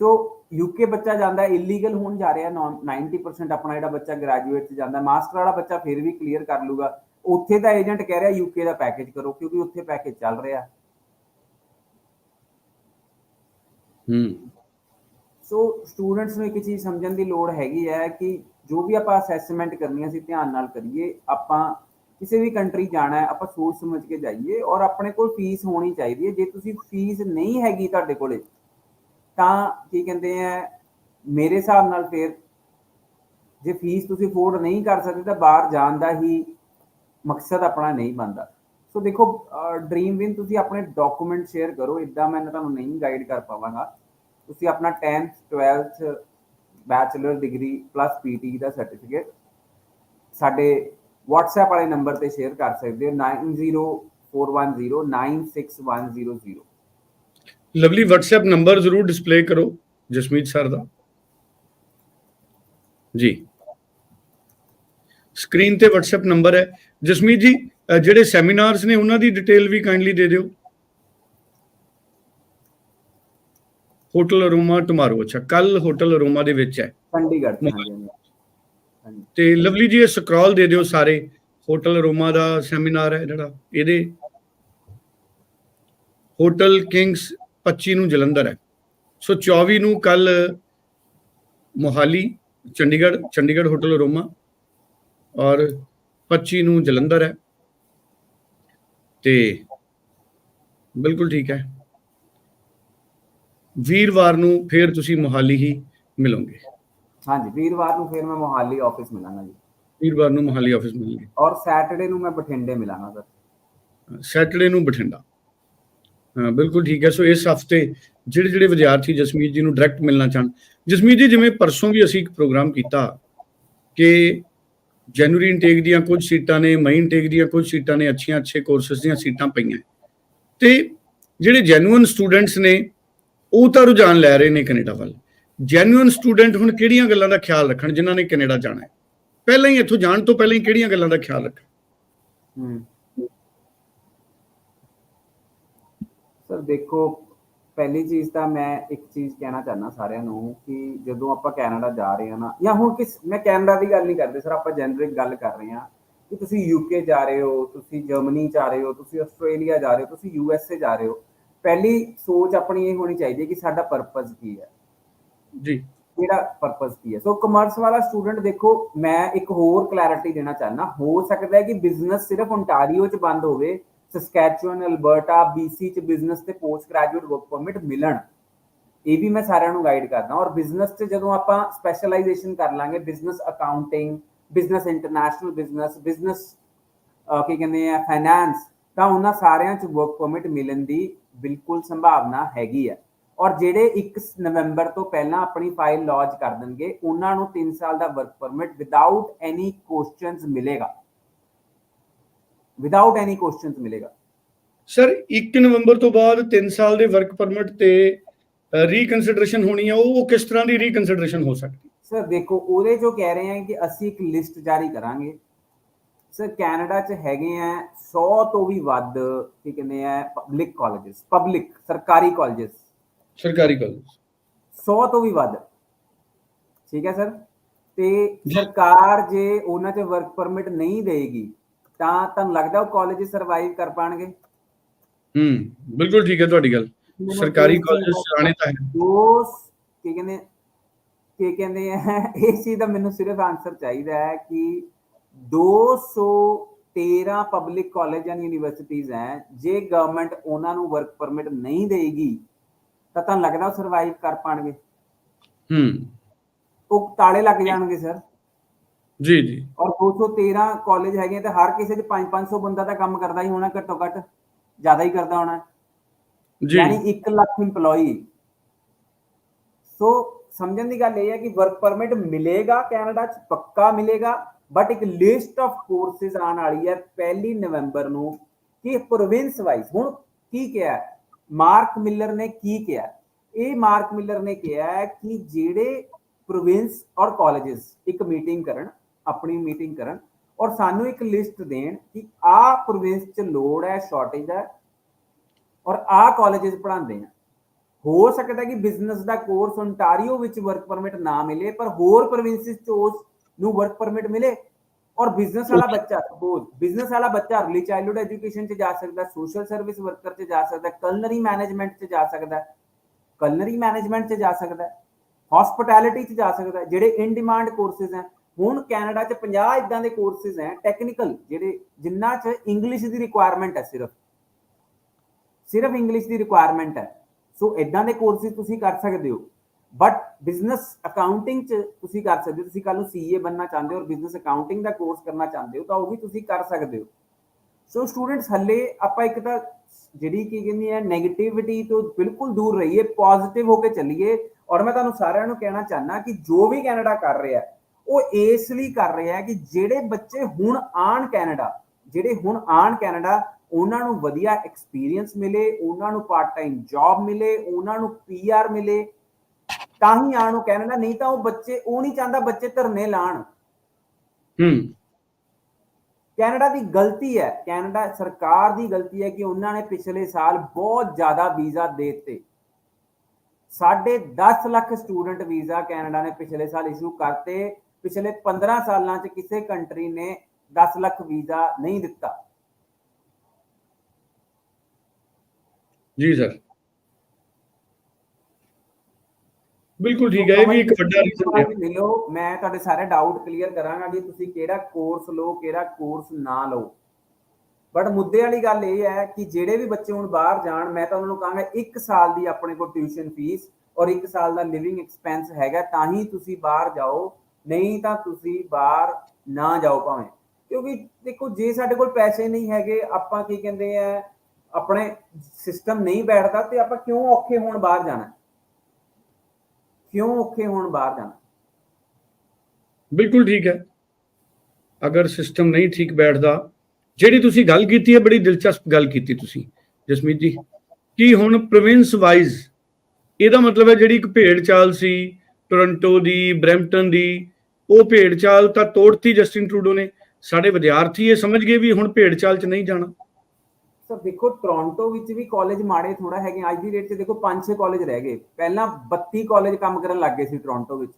ਸੋ ਯੂਕੇ ਬੱਚਾ ਜਾਂਦਾ ਇਲੀਗਲ ਹੋਣ ਜਾ ਰਿਹਾ ਨੌ- 90% ਆਪਣਾ ਜਿਹੜਾ ਬੱਚਾ ਗ੍ਰੈਜੂਏਟ ਚ ਜਾਂਦਾ ਮਾਸਟਰ ਵਾਲਾ ਬੱਚਾ ਫਿਰ ਵੀ ਕਲੀਅਰ ਕਰ ਲੂਗਾ ਉੱਥੇ ਦਾ ਏਜੰਟ ਕਹਿ ਰਿਹਾ ਯੂਕੇ ਦਾ ਪੈਕੇਜ ਕਰੋ ਕਿਉਂਕਿ ਉੱਥੇ ਪੈਕੇਜ ਚੱਲ ਰਿਹਾ। ਹੂੰ। ਸੋ ਸਟੂਡੈਂਟਸ ਨੂੰ ਇੱਕ ਚੀਜ਼ ਸਮਝਣ ਦੀ ਲੋੜ ਹੈਗੀ ਹੈ ਕਿ ਜੋ ਵੀ ਆਪਾਂ ਅਸੈਸਮੈਂਟ ਕਰਨੀ ਹੈ ਅਸੀਂ ਧਿਆਨ ਨਾਲ ਕਰੀਏ। ਆਪਾਂ ਕਿਸੇ ਵੀ ਕੰਟਰੀ ਜਾਣਾ ਹੈ ਆਪਾਂ ਸੋਚ ਸਮਝ ਕੇ ਜਾਈਏ ਔਰ ਆਪਣੇ ਕੋਲ ਫੀਸ ਹੋਣੀ ਚਾਹੀਦੀ ਹੈ। ਜੇ ਤੁਸੀਂ ਫੀਸ ਨਹੀਂ ਹੈਗੀ ਤੁਹਾਡੇ ਕੋਲੇ ਤਾਂ ਕੀ ਕਹਿੰਦੇ ਆ, ਮੇਰੇ ਹਿਸਾਬ ਨਾਲ ਫਿਰ ਜੇ ਫੀਸ ਤੁਸੀਂ ਅਫੋਰਡ ਨਹੀਂ ਕਰ ਸਕਦੇ ਤਾਂ ਬਾਹਰ ਜਾਣ ਦਾ ਹੀ ਮਕਸਦ ਆਪਣਾ ਨਹੀਂ ਬਣਦਾ। ਸੋ ਦੇਖੋ ਡ੍ਰੀਮ ਵਿਨ ਤੁਸੀਂ ਆਪਣੇ ਡਾਕੂਮੈਂਟ ਸ਼ੇਅਰ ਕਰੋ ਇਦਾਂ ਮੈਂ ਤੁਹਾਨੂੰ ਨਹੀਂ ਗਾਈਡ ਕਰ ਪਾਵਾਂਗਾ। ਤੁਸੀਂ ਆਪਣਾ 10th 12th bachelor degree plus PT ਦਾ ਸਰਟੀਫਿਕੇਟ ਸਾਡੇ WhatsApp ਵਾਲੇ ਨੰਬਰ ਤੇ ਸ਼ੇਅਰ ਕਰ ਸਕਦੇ ਹੋ। 9041096100 ਲਵਲੀ WhatsApp ਨੰਬਰ ਜ਼ਰੂਰ ਡਿਸਪਲੇ ਕਰੋ ਜਸਮੀਤ ਸਰ ਦਾ। ਜੀ। ਸਕਰੀਨ ਤੇ WhatsApp ਨੰਬਰ ਹੈ। ਜਸਮੀਤ ਜੀ ਜਿਹੜੇ ਸੈਮੀਨਾਰਸ ਨੇ ਉਹਨਾਂ ਦੀ ਡਿਟੇਲ ਵੀ ਕਾਈਂਡਲੀ ਦੇ ਦਿਓ। ਹੋਟਲ ਅਰੋਮਾ ਟੁਮਾਰੋ ਅੱਛਾ ਕੱਲ ਹੋਟਲ ਅਰੋਮਾ ਦੇ ਵਿੱਚ ਹੈ। ਚੰਡੀਗੜ੍ਹ ਤੇ ਲਵਲੀ ਜੀ ਇਹ ਸਕਰੋਲ ਦੇ ਦਿਓ ਸਾਰੇ। ਹੋਟਲ ਅਰੋਮਾ ਦਾ ਸੈਮੀਨਾਰ ਹੈ ਜਿਹੜਾ ਇਹਦੇ। ਹੋਟਲ ਕਿੰਗਸ 25 ਨੂੰ ਜਲੰਧਰ ਹੈ। ਸੋ 24 ਨੂੰ ਕੱਲ ਮੋਹਾਲੀ ਚੰਡੀਗੜ੍ਹ ਚੰਡੀਗੜ੍ਹ ਹੋਟਲ ਅਰੋਮਾ ਔਰ 25 ਨੂੰ ਜਲੰਧਰ ਹੈ। ਤੇ ਬਿਲਕੁਲ ਠੀਕ ਹੈ। ਵੀਰਵਾਰ ਨੂੰ ਫੇਰ ਤੁਸੀਂ ਮੋਹਾਲੀ ਹੀ ਮਿਲੋਗੇ। ਹਾਂਜੀ ਵੀਰਵਾਰ ਨੂੰ ਫਿਰ ਮੈਂ ਮੋਹਾਲੀ ਆਫਿਸ ਮਿਲਾਂਗਾ ਜੀ। ਵੀਰਵਾਰ ਨੂੰ ਮੋਹਾਲੀ ਆਫਿਸ ਮਿਲਣਗੇ ਔਰ ਸੈਟਰਡੇ ਨੂੰ ਮੈਂ ਬਠਿੰਡੇ ਮਿਲਾਂਗਾ ਸਰ। ਸੈਟਰਡੇ ਨੂੰ ਬਠਿੰਡਾ। ਬਿਲਕੁਲ ਠੀਕ ਹੈ। ਸੋ ਇਸ ਹਫ਼ਤੇ ਜਿਹੜੇ ਜਿਹੜੇ ਵਿਦਿਆਰਥੀ ਜਸਮੀਤ ਜੀ ਨੂੰ ਡਾਇਰੈਕਟ ਮਿਲਣਾ ਚਾਹਣ, ਜਸਮੀਤ ਜੀ, ਜਿਵੇਂ ਪਰਸੋਂ ਵੀ ਅਸੀਂ ਇੱਕ ਪ੍ਰੋਗਰਾਮ ਕੀਤਾ ਕਿ ਜਨਵਰੀ ਇਨਟੇਕ ਦੀਆਂ ਕੁਝ ਸੀਟਾਂ ਨੇ ਮਈ ਇਨਟੇਕ ਦੀਆਂ ਕੁਝ ਸੀਟਾਂ ਨੇ, ਅੱਛੀਆਂ ਅੱਛੇ ਕੋਰਸਸ ਦੀਆਂ ਸੀਟਾਂ ਪਈਆਂ। ਤੇ ਜਿਹੜੇ ਜੈਨੂਇਨ ਸਟੂਡੈਂਟਸ ਨੇ, ਉਹ ਤਾਂ ਰੁਝਾਨ ਲੈ ਰਹੇ ਨੇ ਕੈਨੇਡਾ ਵੱਲ। ਜੈਨੂਇਨ ਸਟੂਡੈਂਟ ਹੁਣ ਕਿਹੜੀਆਂ ਗੱਲਾਂ ਦਾ ਖਿਆਲ ਰੱਖਣ, ਜਿਨ੍ਹਾਂ ਨੇ ਕੈਨੇਡਾ ਜਾਣਾ ਹੈ? ਪਹਿਲਾਂ ਹੀ ਇੱਥੋਂ ਜਾਣ ਤੋਂ ਪਹਿਲਾਂ ਹੀ ਕਿਹੜੀਆਂ ਗੱਲਾਂ ਦਾ ਖਿਆਲ ਰੱਖਣ? ਹਮ ਸਰ ਦੇਖੋ ਪਹਿਲੀ ਚੀਜ਼ ਤਾਂ ਮੈਂ ਇੱਕ ਚੀਜ਼ ਕਹਿਣਾ ਚਾਹਨਾ ਸਾਰਿਆਂ ਨੂੰ ਕਿ ਜਦੋਂ ਆਪਾਂ ਕੈਨੇਡਾ ਜਾ ਰਹੇ ਹਾਂ ਨਾ ਜਾਂ ਹੁਣ ਕਿਸ ਮੈਂ ਕੈਨੇਡਾ ਦੀ ਗੱਲ ਨਹੀਂ ਕਰਦੇ ਸਰ ਆਪਾਂ ਜਨਰਿਕ ਗੱਲ ਕਰ ਰਹੇ ਹਾਂ ਕਿ ਤੁਸੀਂ ਯੂਕੇ ਜਾ ਰਹੇ ਹੋ ਤੁਸੀਂ ਜਰਮਨੀ ਜਾ ਰਹੇ ਹੋ ਤੁਸੀਂ ਆਸਟ੍ਰੇਲੀਆ ਜਾ ਰਹੇ ਹੋ ਤੁਸੀਂ ਯੂਐਸਏ ਜਾ ਰਹੇ ਹੋ। ਪਹਿਲੀ ਸੋਚ ਆਪਣੀ ਇਹ ਹੋਣੀ ਚਾਹੀਦੀ ਹੈ ਕਿ ਸਾਡਾ ਪਰਪਸ ਕੀ ਹੈ। ਜੀ। ਕਿਹੜਾ ਪਰਪਸ ਕੀ ਹੈ? ਸੋ ਕਮਰਸ ਵਾਲਾ ਸਟੂਡੈਂਟ ਦੇਖੋ ਮੈਂ ਇੱਕ ਹੋਰ ਕਲੈਰਿਟੀ ਦੇਣਾ ਚਾਹਨਾ ਹੋ ਸਕਦਾ ਹੈ ਕਿ ਬਿਜ਼ਨਸ ਸਿਰਫ ਓਨਟਾਰੀਓ 'ਚ ਬੰਦ ਹੋਵੇ ਸਸਕੈਚੁਅਨ ਅਲਬਰਟਾ BC 'ਚ ਬਿਜ਼ਨਸ ਤੇ ਪੋਸਟ ਗ੍ਰੈਜੂਏਟ ਵਰਕ ਪਰਮਿਟ ਮਿਲਣ। ਇਹ ਵੀ ਮੈਂ ਸਾਰਿਆਂ ਨੂੰ ਗਾਈਡ ਕਰਦਾ। ਔਰ ਬਿਜ਼ਨਸ 'ਚ ਜਦੋਂ ਆਪਾਂ ਸਪੈਸ਼ਲਾਈਜੇਸ਼ਨ ਕਰ ਲਾਂਗੇ business accounting business international business business ਕੀ ਕਹਿੰਦੇ ਆ ਫਾਈਨਾਂਸ ਤਾਂ ਉਹਨਾਂ ਸਾਰਿਆਂ 'ਚ ਵਰਕ ਪਰਮਿਟ ਮਿਲਣ ਦੀ ਬਿਲਕੁਲ ਸੰਭਾਵਨਾ ਹੈਗੀ ਆ। ਔਰ ਜਿਹੜੇ 1 ਨਵੰਬਰ ਤੋਂ ਪਹਿਲਾਂ ਆਪਣੀ ਫਾਈਲ ਲੌਂਚ ਕਰ ਦੇਣਗੇ, ਉਹਨਾਂ ਨੂੰ 3 ਸਾਲ ਦਾ work permit without any questions ਮਿਲੇਗਾ। ਵਿਦਆਊਟ ਐਨੀ ਕੁਐਸਚਨਸ ਮਿਲੇਗਾ ਸਰ 1 ਨਵੰਬਰ ਤੋਂ ਬਾਅਦ 3 ਸਾਲ ਦੇ ਵਰਕ ਪਰਮਿਟ ਤੇ ਰੀਕਨਸੀਡਰੇਸ਼ਨ ਹੋਣੀ ਹੈ ਉਹ ਕਿਸ ਤਰ੍ਹਾਂ ਦੀ ਰੀਕਨਸੀਡਰੇਸ਼ਨ ਹੋ ਸਕਦੀ ਸਰ ਦੇਖੋ ਉਹਦੇ ਜੋ ਕਹਿ ਰਹੇ ਆ ਕਿ ਅਸੀਂ ਇੱਕ ਲਿਸਟ ਜਾਰੀ ਕਰਾਂਗੇ ਸਰ ਕੈਨੇਡਾ 'ਚ ਹੈਗੇ ਆ 100 ਤੋਂ ਵੀ ਵੱਧ ਕੀ ਕਹਿੰਦੇ ਆ ਪਬਲਿਕ ਕਾਲਜਸ ਪਬਲਿਕ ਸਰਕਾਰੀ ਕਾਲਜਸ ਸਰਕਾਰੀ ਕਾਲਜ 100 ਤੋਂ ਵੀ ਵੱਧ ਠੀਕ ਹੈ ਸਰ ਤੇ। ਸਰਕਾਰ ਜੇ ਉਹਨਾਂ 'ਚ ਵਰਕ ਪਰਮਿਟ ਨਹੀਂ ਦੇਗੀ ਤਾਂ ਤੁਹਾਨੂੰ ਲੱਗਦਾ ਉਹ ਕਾਲਜ ਸਰਵਾਈਵ ਕਰ ਪਾਣਗੇ? ਹੂੰ ਬਿਲਕੁਲ ਠੀਕ ਹੈ ਤੁਹਾਡੀ ਗੱਲ। ਸਰਕਾਰੀ ਕਾਲਜ ਆਣੇ ਤਾਂ ਹੈ। ਦੋ ਕੀ ਕਹਿੰਦੇ ਕੀ ਕਹਿੰਦੇ ਆ ਇਸ ਚੀਜ਼ ਦਾ ਮੈਨੂੰ ਸਿਰਫ ਆਨਸਰ ਚਾਹੀਦਾ ਹੈ ਕਿ 213 ਪਬਲਿਕ ਕਾਲਜ ਐਂਡ ਯੂਨੀਵਰਸਿਟੀਆਂ ਹੈ ਜੇ ਗਵਰਨਮੈਂਟ ਉਹਨਾਂ ਨੂੰ ਵਰਕ ਪਰਮਿਟ ਨਹੀਂ ਦੇਗੀ ਤਾਂ ਤੁਹਾਨੂੰ ਲੱਗਦਾ ਸਰਵਾਈਵ ਕਰ ਪਾਣਗੇ? ਹੂੰ। ਉਹ ਤਾਲੇ ਲੱਗ ਜਾਣਗੇ ਸਰ। ਜੀ ਜੀ ਔਰ 213 ਕਾਲਜ ਹੈਗੇ ਤੇ ਹਰ ਕਿਸੇ 'ਚ 5-500 ਬੰਦਾ ਤਾਂ ਕੰਮ ਕਰਦਾ ਹੀ ਹੋਣਾ ਘੱਟੋ ਘੱਟ ਜ਼ਿਆਦਾ ਹੀ ਕਰਦਾ ਹੋਣਾ ਜੀ ਯਾਨੀ 1 ਲੱਖ EMPLOYE ਸੋ ਸਮਝਣ ਦੀ ਗੱਲ ਇਹ ਹੈ ਕਿ ਵਰਕ ਪਰਮਿਟ ਮਿਲੇਗਾ ਕੈਨੇਡਾ 'ਚ ਪੱਕਾ ਮਿਲੇਗਾ ਬਟ ਇੱਕ ਲਿਸਟ ਆਫ ਕੋਰਸਿਸ ਆਉਣ ਵਾਲੀ ਹੈ ਪਹਿਲੀ ਨਵੰਬਰ ਨੂੰ ਕਿ ਪ੍ਰੋਵਿੰਸ ਵਾਈਜ਼ ਹੁਣ ਕੀ ਕਿਹਾ ਹੈ? ਮਾਰਕ ਮਿਲਰ ਨੇ ਕੀ ਕਿਹਾ ਹੈ? ਇਹ ਮਾਰਕ ਮਿਲਰ ਨੇ ਕਿਹਾ ਹੈ ਕਿ ਜਿਹੜੇ ਪ੍ਰੋਵਿੰਸ ਔਰ ਕਾਲਜਸ ਇੱਕ ਮੀਟਿੰਗ ਕਰਨ ਆਪਣੀ ਮੀਟਿੰਗ ਕਰਨ ਔਰ ਸਾਨੂੰ ਇੱਕ ਲਿਸਟ ਦੇਣ ਕਿ ਆਹ ਪ੍ਰੋਵਿੰਸ 'ਚ ਲੋੜ ਹੈ ਸ਼ਾਰਟੇਜ ਹੈ ਔਰ ਆਹ ਕਾਲਜਸ ਪੜ੍ਹਾਉਂਦੇ ਆ। ਹੋ ਸਕਦਾ ਕਿ ਬਿਜ਼ਨਸ ਦਾ ਕੋਰਸ ਓਨਟਾਰੀਓ ਵਿੱਚ ਵਰਕ ਪਰਮਿਟ ਨਾ ਮਿਲੇ ਪਰ ਹੋਰ ਪ੍ਰੋਵਿੰਸਿਸ ਚ ਉਸ ਨੂੰ ਵਰਕ ਪਰਮਿਟ ਮਿਲੇ ਔਰ ਬਿਜ਼ਨਸ ਵਾਲਾ ਬੱਚਾ ਸਪੋਜ਼ ਬਿਜ਼ਨਸ ਵਾਲਾ ਬੱਚਾ ਅਰਲੀ ਚਾਈਲਡਹੂਡ ਐਜੂਕੇਸ਼ਨ ਚ ਜਾ ਸਕਦਾ ਸੋਸ਼ਲ ਸਰਵਿਸ ਵਰਕਰ ਚ ਜਾ ਸਕਦਾ ਕਲਨਰੀ ਮੈਨੇਜਮੈਂਟ ਚ ਜਾ ਸਕਦਾ ਕਲਨਰੀ ਮੈਨੇਜਮੈਂਟ ਚ ਜਾ ਸਕਦਾ ਹਸਪਿਟੈਲਿਟੀ ਚ ਜਾ ਸਕਦਾ ਜਿਹੜੇ ਇਨ ਡਿਮਾਂਡ ਕੋਰਸਿਸ ਹੈ ਹੁਣ ਕੈਨੇਡਾ ਚ 50 ਇਦਾਂ ਦੇ ਕੋਰਸਿਸ ਹੈ ਟੈਕਨੀਕਲ ਜਿਹੜੇ ਜਿਨ੍ਹਾਂ ਚ ਇੰਗਲਿਸ਼ ਦੀ ਰਿਕੁਆਇਰਮੈਂਟ ਹੈ ਸਿਰਫ। ਸਿਰਫ ਇੰਗਲਿਸ਼ ਦੀ ਰਿਕੁਆਇਰਮੈਂਟ ਹੈ। ਸੋ ਇਦਾਂ ਦੇ ਕੋਰਸਿਸ ਤੁਸੀਂ ਕਰ ਸਕਦੇ ਹੋ। ਬਟ ਬਿਜ਼ਨਸ ਅਕਾਊਂਟਿੰਗ ਚ ਤੁਸੀਂ ਕਰ ਸਕਦੇ ਹੋ। ਤੁਸੀਂ ਕੱਲ ਨੂੰ ਸੀਏ ਬੰਨਣਾ ਚਾਹੁੰਦੇ ਹੋ ਔਰ ਬਿਜ਼ਨਸ ਅਕਾਊਂਟਿੰਗ ਦਾ ਕੋਰਸ ਕਰਨਾ ਚਾਹੁੰਦੇ ਹੋ ਤਾਂ ਉਹ ਵੀ ਤੁਸੀਂ ਕਰ ਸਕਦੇ ਹੋ। ਸੋ ਸਟੂਡੈਂਟਸ ਹੱਲੇ ਆਪਾਂ ਇੱਕ ਤਾਂ ਜਿਹੜੀ ਕੀ ਕਹਿੰਦੀ ਹੈ 네ਗੇਟਿਵਿਟੀ ਤੋਂ ਬਿਲਕੁਲ ਦੂਰ ਰਹੀਏ ਪੋਜ਼ਿਟਿਵ ਹੋ ਕੇ ਚੱਲੀਏ। ਔਰ ਮੈਂ ਤੁਹਾਨੂੰ ਸਾਰਿਆਂ ਨੂੰ ਕਹਿਣਾ ਚਾਹਨਾ ਕਿ ਜੋ ਵੀ ਕੈਨੇਡਾ ਕਰ ਰਿਹਾ ਹੈ, ਉਹ ਇਸ ਲਈ ਕਰ ਰਿਹਾ ਹੈ ਕਿ ਜਿਹੜੇ ਬੱਚੇ ਹੁਣ ਆਣ ਕੈਨੇਡਾ ਜਿਹੜੇ ਹੁਣ ਆਣ ਕੈਨੇਡਾ ਉਹਨਾਂ ਨੂੰ ਵਧੀਆ ਐਕਸਪੀਰੀਅੰਸ ਮਿਲੇ ਉਹਨਾਂ ਨੂੰ ਪਾਰਟ ਟਾਈਮ ਜੌਬ ਮਿਲੇ ਉਹਨਾਂ ਨੂੰ ਪੀਆਰ ਮਿਲੇ ਤਾਂ ਹੀ ਆਣ ਉਹ ਕੈਨੇਡਾ ਨਹੀਂ ਤਾਂ ਉਹ ਬੱਚੇ ਉਹ ਨਹੀਂ ਚਾਹੁੰਦਾ ਬੱਚੇ ਧਰਨੇ ਲਾਣ। ਹੂੰ। ਕੈਨੇਡਾ ਦੀ ਗਲਤੀ ਹੈ ਕੈਨੇਡਾ ਸਰਕਾਰ ਦੀ ਗਲਤੀ ਹੈ ਕਿ ਉਹਨਾਂ ਨੇ ਪਿਛਲੇ ਸਾਲ ਬਹੁਤ ਜ਼ਿਆਦਾ ਵੀਜ਼ਾ ਦੇ ਦਿੱਤੇ। ਸਾਢੇ 10 ਲੱਖ ਸਟੂਡੈਂਟ ਵੀਜ਼ਾ ਕੈਨੇਡਾ ਨੇ ਪਿਛਲੇ ਸਾਲ ਇਸ਼ੂ ਕਰਤੇ। ਪਿਛਲੇ 15 ਸਾਲਾਂ 'ਚ ਕਿਸੇ ਕੰਟਰੀ ਨੇ 10 ਲੱਖ ਵੀਜ਼ਾ ਨਹੀਂ ਦਿੱਤਾ। ਜੀ ਸਰ। ਬਿਲਕੁਲ ਠੀਕ ਹੈ ਇਹ ਵੀ ਇੱਕ ਵੱਡਾ ਰੀਜ਼ਨ ਹੈ। ਮਿਲੋ ਮੈਂ ਤੁਹਾਡੇ ਸਾਰੇ ਡਾਊਟ ਕਲੀਅਰ ਕਰਾਂਗਾ ਕਿ ਤੁਸੀਂ ਕਿਹੜਾ ਕੋਰਸ ਲਓ ਕਿਹੜਾ ਕੋਰਸ ਨਾ ਲਓ। ਬਟ ਮੁੱਦੇ ਵਾਲੀ ਗੱਲ ਇਹ ਹੈ ਕਿ ਜਿਹੜੇ ਵੀ ਬੱਚੇ ਹੁਣ ਬਾਹਰ ਜਾਣ ਮੈਂ ਤਾਂ ਉਹਨਾਂ ਨੂੰ ਕਹਾਂਗਾ 1 ਸਾਲ ਦੀ ਆਪਣੇ ਕੋਲ ਟਿਊਸ਼ਨ ਫੀਸ ਔਰ 1 ਸਾਲ ਦਾ ਲਿਵਿੰਗ ਐਕਸਪੈਂਸ ਹੈਗਾ ਤਾਂ ਹੀ ਤੁਸੀਂ ਬਾਹਰ ਜਾਓ। ਨਹੀਂ ਤਾਂ ਤੁਸੀਂ ਬਾਹਰ ਨਾ ਜਾਓ ਭਾਵੇਂ। ਕਿਉਂਕਿ ਦੇਖੋ, ਜੇ ਸਾਡੇ ਕੋਲ ਪੈਸੇ ਨਹੀਂ ਹੈਗੇ, ਆਪਾਂ ਕੀ ਕਹਿੰਦੇ ਆ, ਆਪਣੇ ਸਿਸਟਮ ਨਹੀਂ ਬੈਠਦਾ ਤੇ ਆਪਾਂ ਕਿਉਂ ਔਖੇ ਹੋਣ ਬਾਹਰ ਜਾਣਾ? ਕਿਉਂ ਔਖੇ ਹੋਣ ਬਾਹਰ ਜਾਣਾ? ਬਿਲਕੁਲ ਠੀਕ ਹੈ। ਅਗਰ ਸਿਸਟਮ ਨਹੀਂ ਠੀਕ ਬੈਠਦਾ, ਜਿਹੜੀ ਤੁਸੀਂ ਗੱਲ ਕੀਤੀ ਹੈ, ਬੜੀ ਦਿਲਚਸਪ ਗੱਲ ਕੀਤੀ ਤੁਸੀਂ, ਜਸਮੀਤ ਜੀ। ਕਿ ਹੁਣ ਪ੍ਰੋਵਿੰਸ ਵਾਈਜ਼ ਇਹਦਾ ਮਤਲਬ ਹੈ ਜਿਹੜੀ ਇੱਕ ਭੇਡ ਚਾਲ ਸੀ ਟੋਰਾਂਟੋ ਦੀ ਬ੍ਰੈਂਪਟਨ ਦੀ ਉਹ ਭੇਡ ਚਾਲ ਤਾਂ ਤੋੜਤੀ ਜਸਟਿਨ ਟਰੂਡੋ ਨੇ। ਸਾਡੇ ਵਿਦਿਆਰਥੀ ਇਹ ਸਮਝ ਗਏ ਵੀ ਹੁਣ ਭੇਡ ਚਾਲ 'ਚ ਨਹੀਂ ਜਾਣਾ। ਸਰ ਦੇਖੋ ਟੋਰਾਂਟੋ ਵਿੱਚ ਵੀ ਕਾਲਜ ਮਾੜੇ ਥੋੜਾ ਹੈਗੇ ਅੱਜ ਦੀ ਡੇਟ 'ਚ ਦੇਖੋ 5-6 ਕਾਲਜ ਰਹਿ ਗਏ। ਪਹਿਲਾਂ 32 ਕਾਲਜ ਕੰਮ ਕਰਨ ਲੱਗ ਗਏ ਸੀ ਟੋਰਾਂਟੋ ਵਿੱਚ।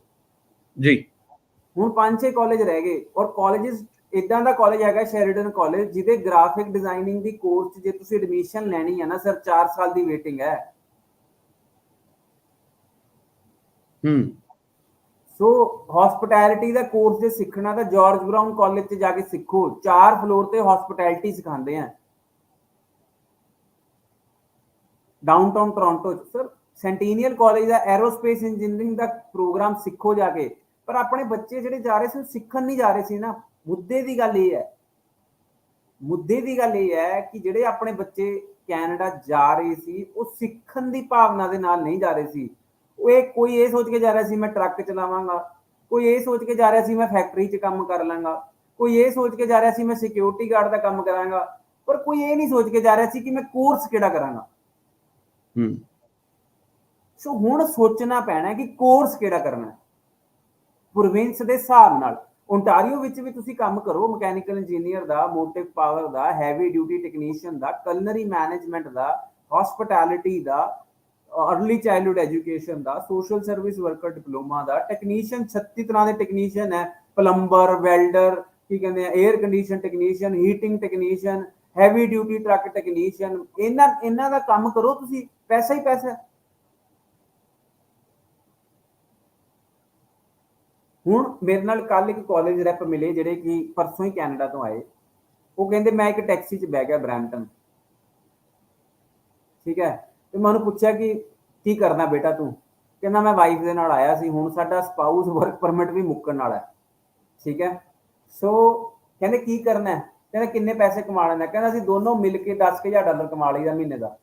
ਜੀ। ਹੁਣ 5-6 ਕਾਲਜ ਰਹਿ ਗਏ। ਔਰ ਕਾਲਜਸ ਇਦਾਂ ਦਾ ਕਾਲਜ ਹੈਗਾ ਸ਼ੈਰੀਡਨ ਕਾਲਜ ਜਿਹਦੇ ਗ੍ਰਾਫਿਕ ਡਿਜ਼ਾਈਨਿੰਗ ਦੀ ਕੋਰਸ ਜੇ ਤੁਸੀਂ ਐਡਮਿਸ਼ਨ ਲੈਣੀ ਹੈ ਨਾ ਸਰ 4 ਸਾਲ ਦੀ ਵੇਟਿੰਗ ਹੈ। ਹੂੰ। ਸੋ ਹਸਪਿਟੈਲਿਟੀ ਦਾ ਕੋਰਸ ਜੇ ਸਿੱਖਣਾ ਤਾਂ ਜਾਰਜ ਬਰਾਊਨ ਕਾਲਜ 'ਚ ਜਾ ਕੇ ਸਿੱਖੋ। ਚਾਰ ਫਲੋਰ ਤੇ ਹਸਪਿਟੈਲਿਟੀ ਸਿਖਾਉਂਦੇ ਆ। ਡਾਊਨਟਾਊਨ ਟੋਰਾਂਟੋ 'ਚ। ਸਰ ਸੈਂਟੀਨੀਅਲ ਕਾਲਜ ਦਾ ਐਰੋਸਪੇਸ ਇੰਜੀਨੀਅਰਿੰਗ ਦਾ ਪ੍ਰੋਗਰਾਮ ਸਿੱਖੋ ਜਾ ਕੇ। ਪਰ ਆਪਣੇ ਬੱਚੇ ਜਿਹੜੇ ਜਾ ਰਹੇ ਸੀ, ਉਹ ਸਿੱਖਣ ਨਹੀਂ ਜਾ ਰਹੇ ਸੀ ਨਾ। ਮੁੱਦੇ ਦੀ ਗੱਲ ਇਹ ਹੈ। ਮੁੱਦੇ ਦੀ ਗੱਲ ਇਹ ਹੈ ਕਿ ਜਿਹੜੇ ਆਪਣੇ ਬੱਚੇ ਕੈਨੇਡਾ ਜਾ ਰਹੇ ਸੀ, ਉਹ ਸਿੱਖਣ ਦੀ ਭਾਵਨਾ ਦੇ ਨਾਲ ਨਹੀਂ ਜਾ ਰਹੇ ਸੀ। ਉਹ ਇਹ ਕੋਈ ਇਹ ਸੋਚ ਕੇ ਜਾ ਰਿਹਾ ਸੀ ਮੈਂ ਟਰੱਕ ਚਲਾਵਾਂਗਾ ਕੋਈ ਇਹ ਸੋਚ ਕੇ ਜਾ ਰਿਹਾ ਸੀ ਮੈਂ ਫੈਕਟਰੀ 'ਚ ਕੰਮ ਕਰ ਲਾਂਗਾ ਕੋਈ ਇਹ ਸੋਚ ਕੇ ਜਾ ਰਿਹਾ ਸੀ ਮੈਂ ਸਿਕਿਉਰਿਟੀ ਗਾਰਡ ਦਾ ਕੰਮ ਕਰਾਂਗਾ ਪਰ ਕੋਈ ਇਹ ਨਹੀਂ ਸੋਚ ਕੇ ਜਾ ਰਿਹਾ ਸੀ ਕਿ ਮੈਂ ਕੋਰਸ ਕਿਹੜਾ ਕਰਾਂਗਾ। ਹੂੰ। ਸੋ ਹੁਣ ਸੋਚਣਾ ਪੈਣਾ ਕਿ ਕੋਰਸ ਕਿਹੜਾ ਕਰਨਾ ਹੈ। ਪ੍ਰੋਵਿੰਸ ਦੇ ਹਿਸਾਬ ਨਾਲ ਓਨਟਾਰੀਓ ਵਿੱਚ ਵੀ ਤੁਸੀਂ ਕੰਮ ਕਰੋ ਮਕੈਨੀਕਲ ਇੰਜੀਨੀਅਰ ਦਾ ਮੋਟਿਵ ਪਾਵਰ ਦਾ ਹੈਵੀ ਡਿਊਟੀ ਟੈਕਨੀਸ਼ੀਅਨ ਦਾ ਕਲਨਰੀ ਮੈਨੇਜਮੈਂਟ ਦਾ ਹਸਪਿਟੈਲਿਟੀ ਦਾ ਅਰਲੀ ਚਾਈਲਡਹੂਡ ਐਜੂਕੇਸ਼ਨ ਦਾ ਸੋਸ਼ਲ ਸਰਵਿਸ ਵਰਕਰ ਡਿਪਲੋਮਾ ਦਾ ਟੈਕਨੀਸ਼ੀਅਨ 36 ਤਰ੍ਹਾਂ ਦੇ ਟੈਕਨੀਸ਼ੀਅਨ ਹੈ ਪਲੰਬਰ ਵੈਲਡਰ ਕੀ ਕਹਿੰਦੇ ਆ air condition technician heating technician heavy duty truck technician ਇਹਨਾਂ ਇਹਨਾਂ ਦਾ ਕੰਮ ਕਰੋ ਤੁਸੀਂ, ਪੈਸਾ ਹੀ ਪੈਸਾ ਹੁਣ ਮੇਰੇ ਨਾਲ ਕੱਲ ਇੱਕ ਕਾਲਜ ਰੈਪ ਮਿਲੇ ਜਿਹੜੇ ਕਿ ਪਰਸੋਂ ਹੀ ਕੈਨੇਡਾ ਤੋਂ ਆਏ। ਉਹ ਕਹਿੰਦੇ, ਮੈਂ ਇੱਕ ਟੈਕਸੀ 'ਚ ਬਹਿ ਗਿਆ ਬ੍ਰੈਂਟਨ। ਠੀਕ ਹੈ। ਤੇ ਮੈਂ ਉਹਨੂੰ ਪੁੱਛਿਆ ਕਿ ਕੀ ਕਰਨਾ ਬੇਟਾ ਤੂੰ? ਕਹਿੰਦਾ ਮੈਂ ਵਾਈਫ ਦੇ ਨਾਲ ਆਇਆ ਸੀ ਹੁਣ ਸਾਡਾ ਸਪਾਊਸ ਵਰਕ ਪਰਮਿਟ ਵੀ ਮੁੱਕਣ ਵਾਲਾ ਹੈ। ਠੀਕ ਹੈ? ਸੋ ਕਹਿੰਦੇ ਕੀ ਕਰਨਾ ਹੈ? ਕਹਿੰਦਾ ਕਿੰਨੇ ਪੈਸੇ ਕਮਾ ਲੈਣਾ ਕਹਿੰਦਾ ਅਸੀਂ ਦੋਨੋਂ ਮਿਲ ਕੇ 10000 ਡਾਲਰ ਕਮਾ ਲਈਦਾ ਮਹੀਨੇ ਦਾ।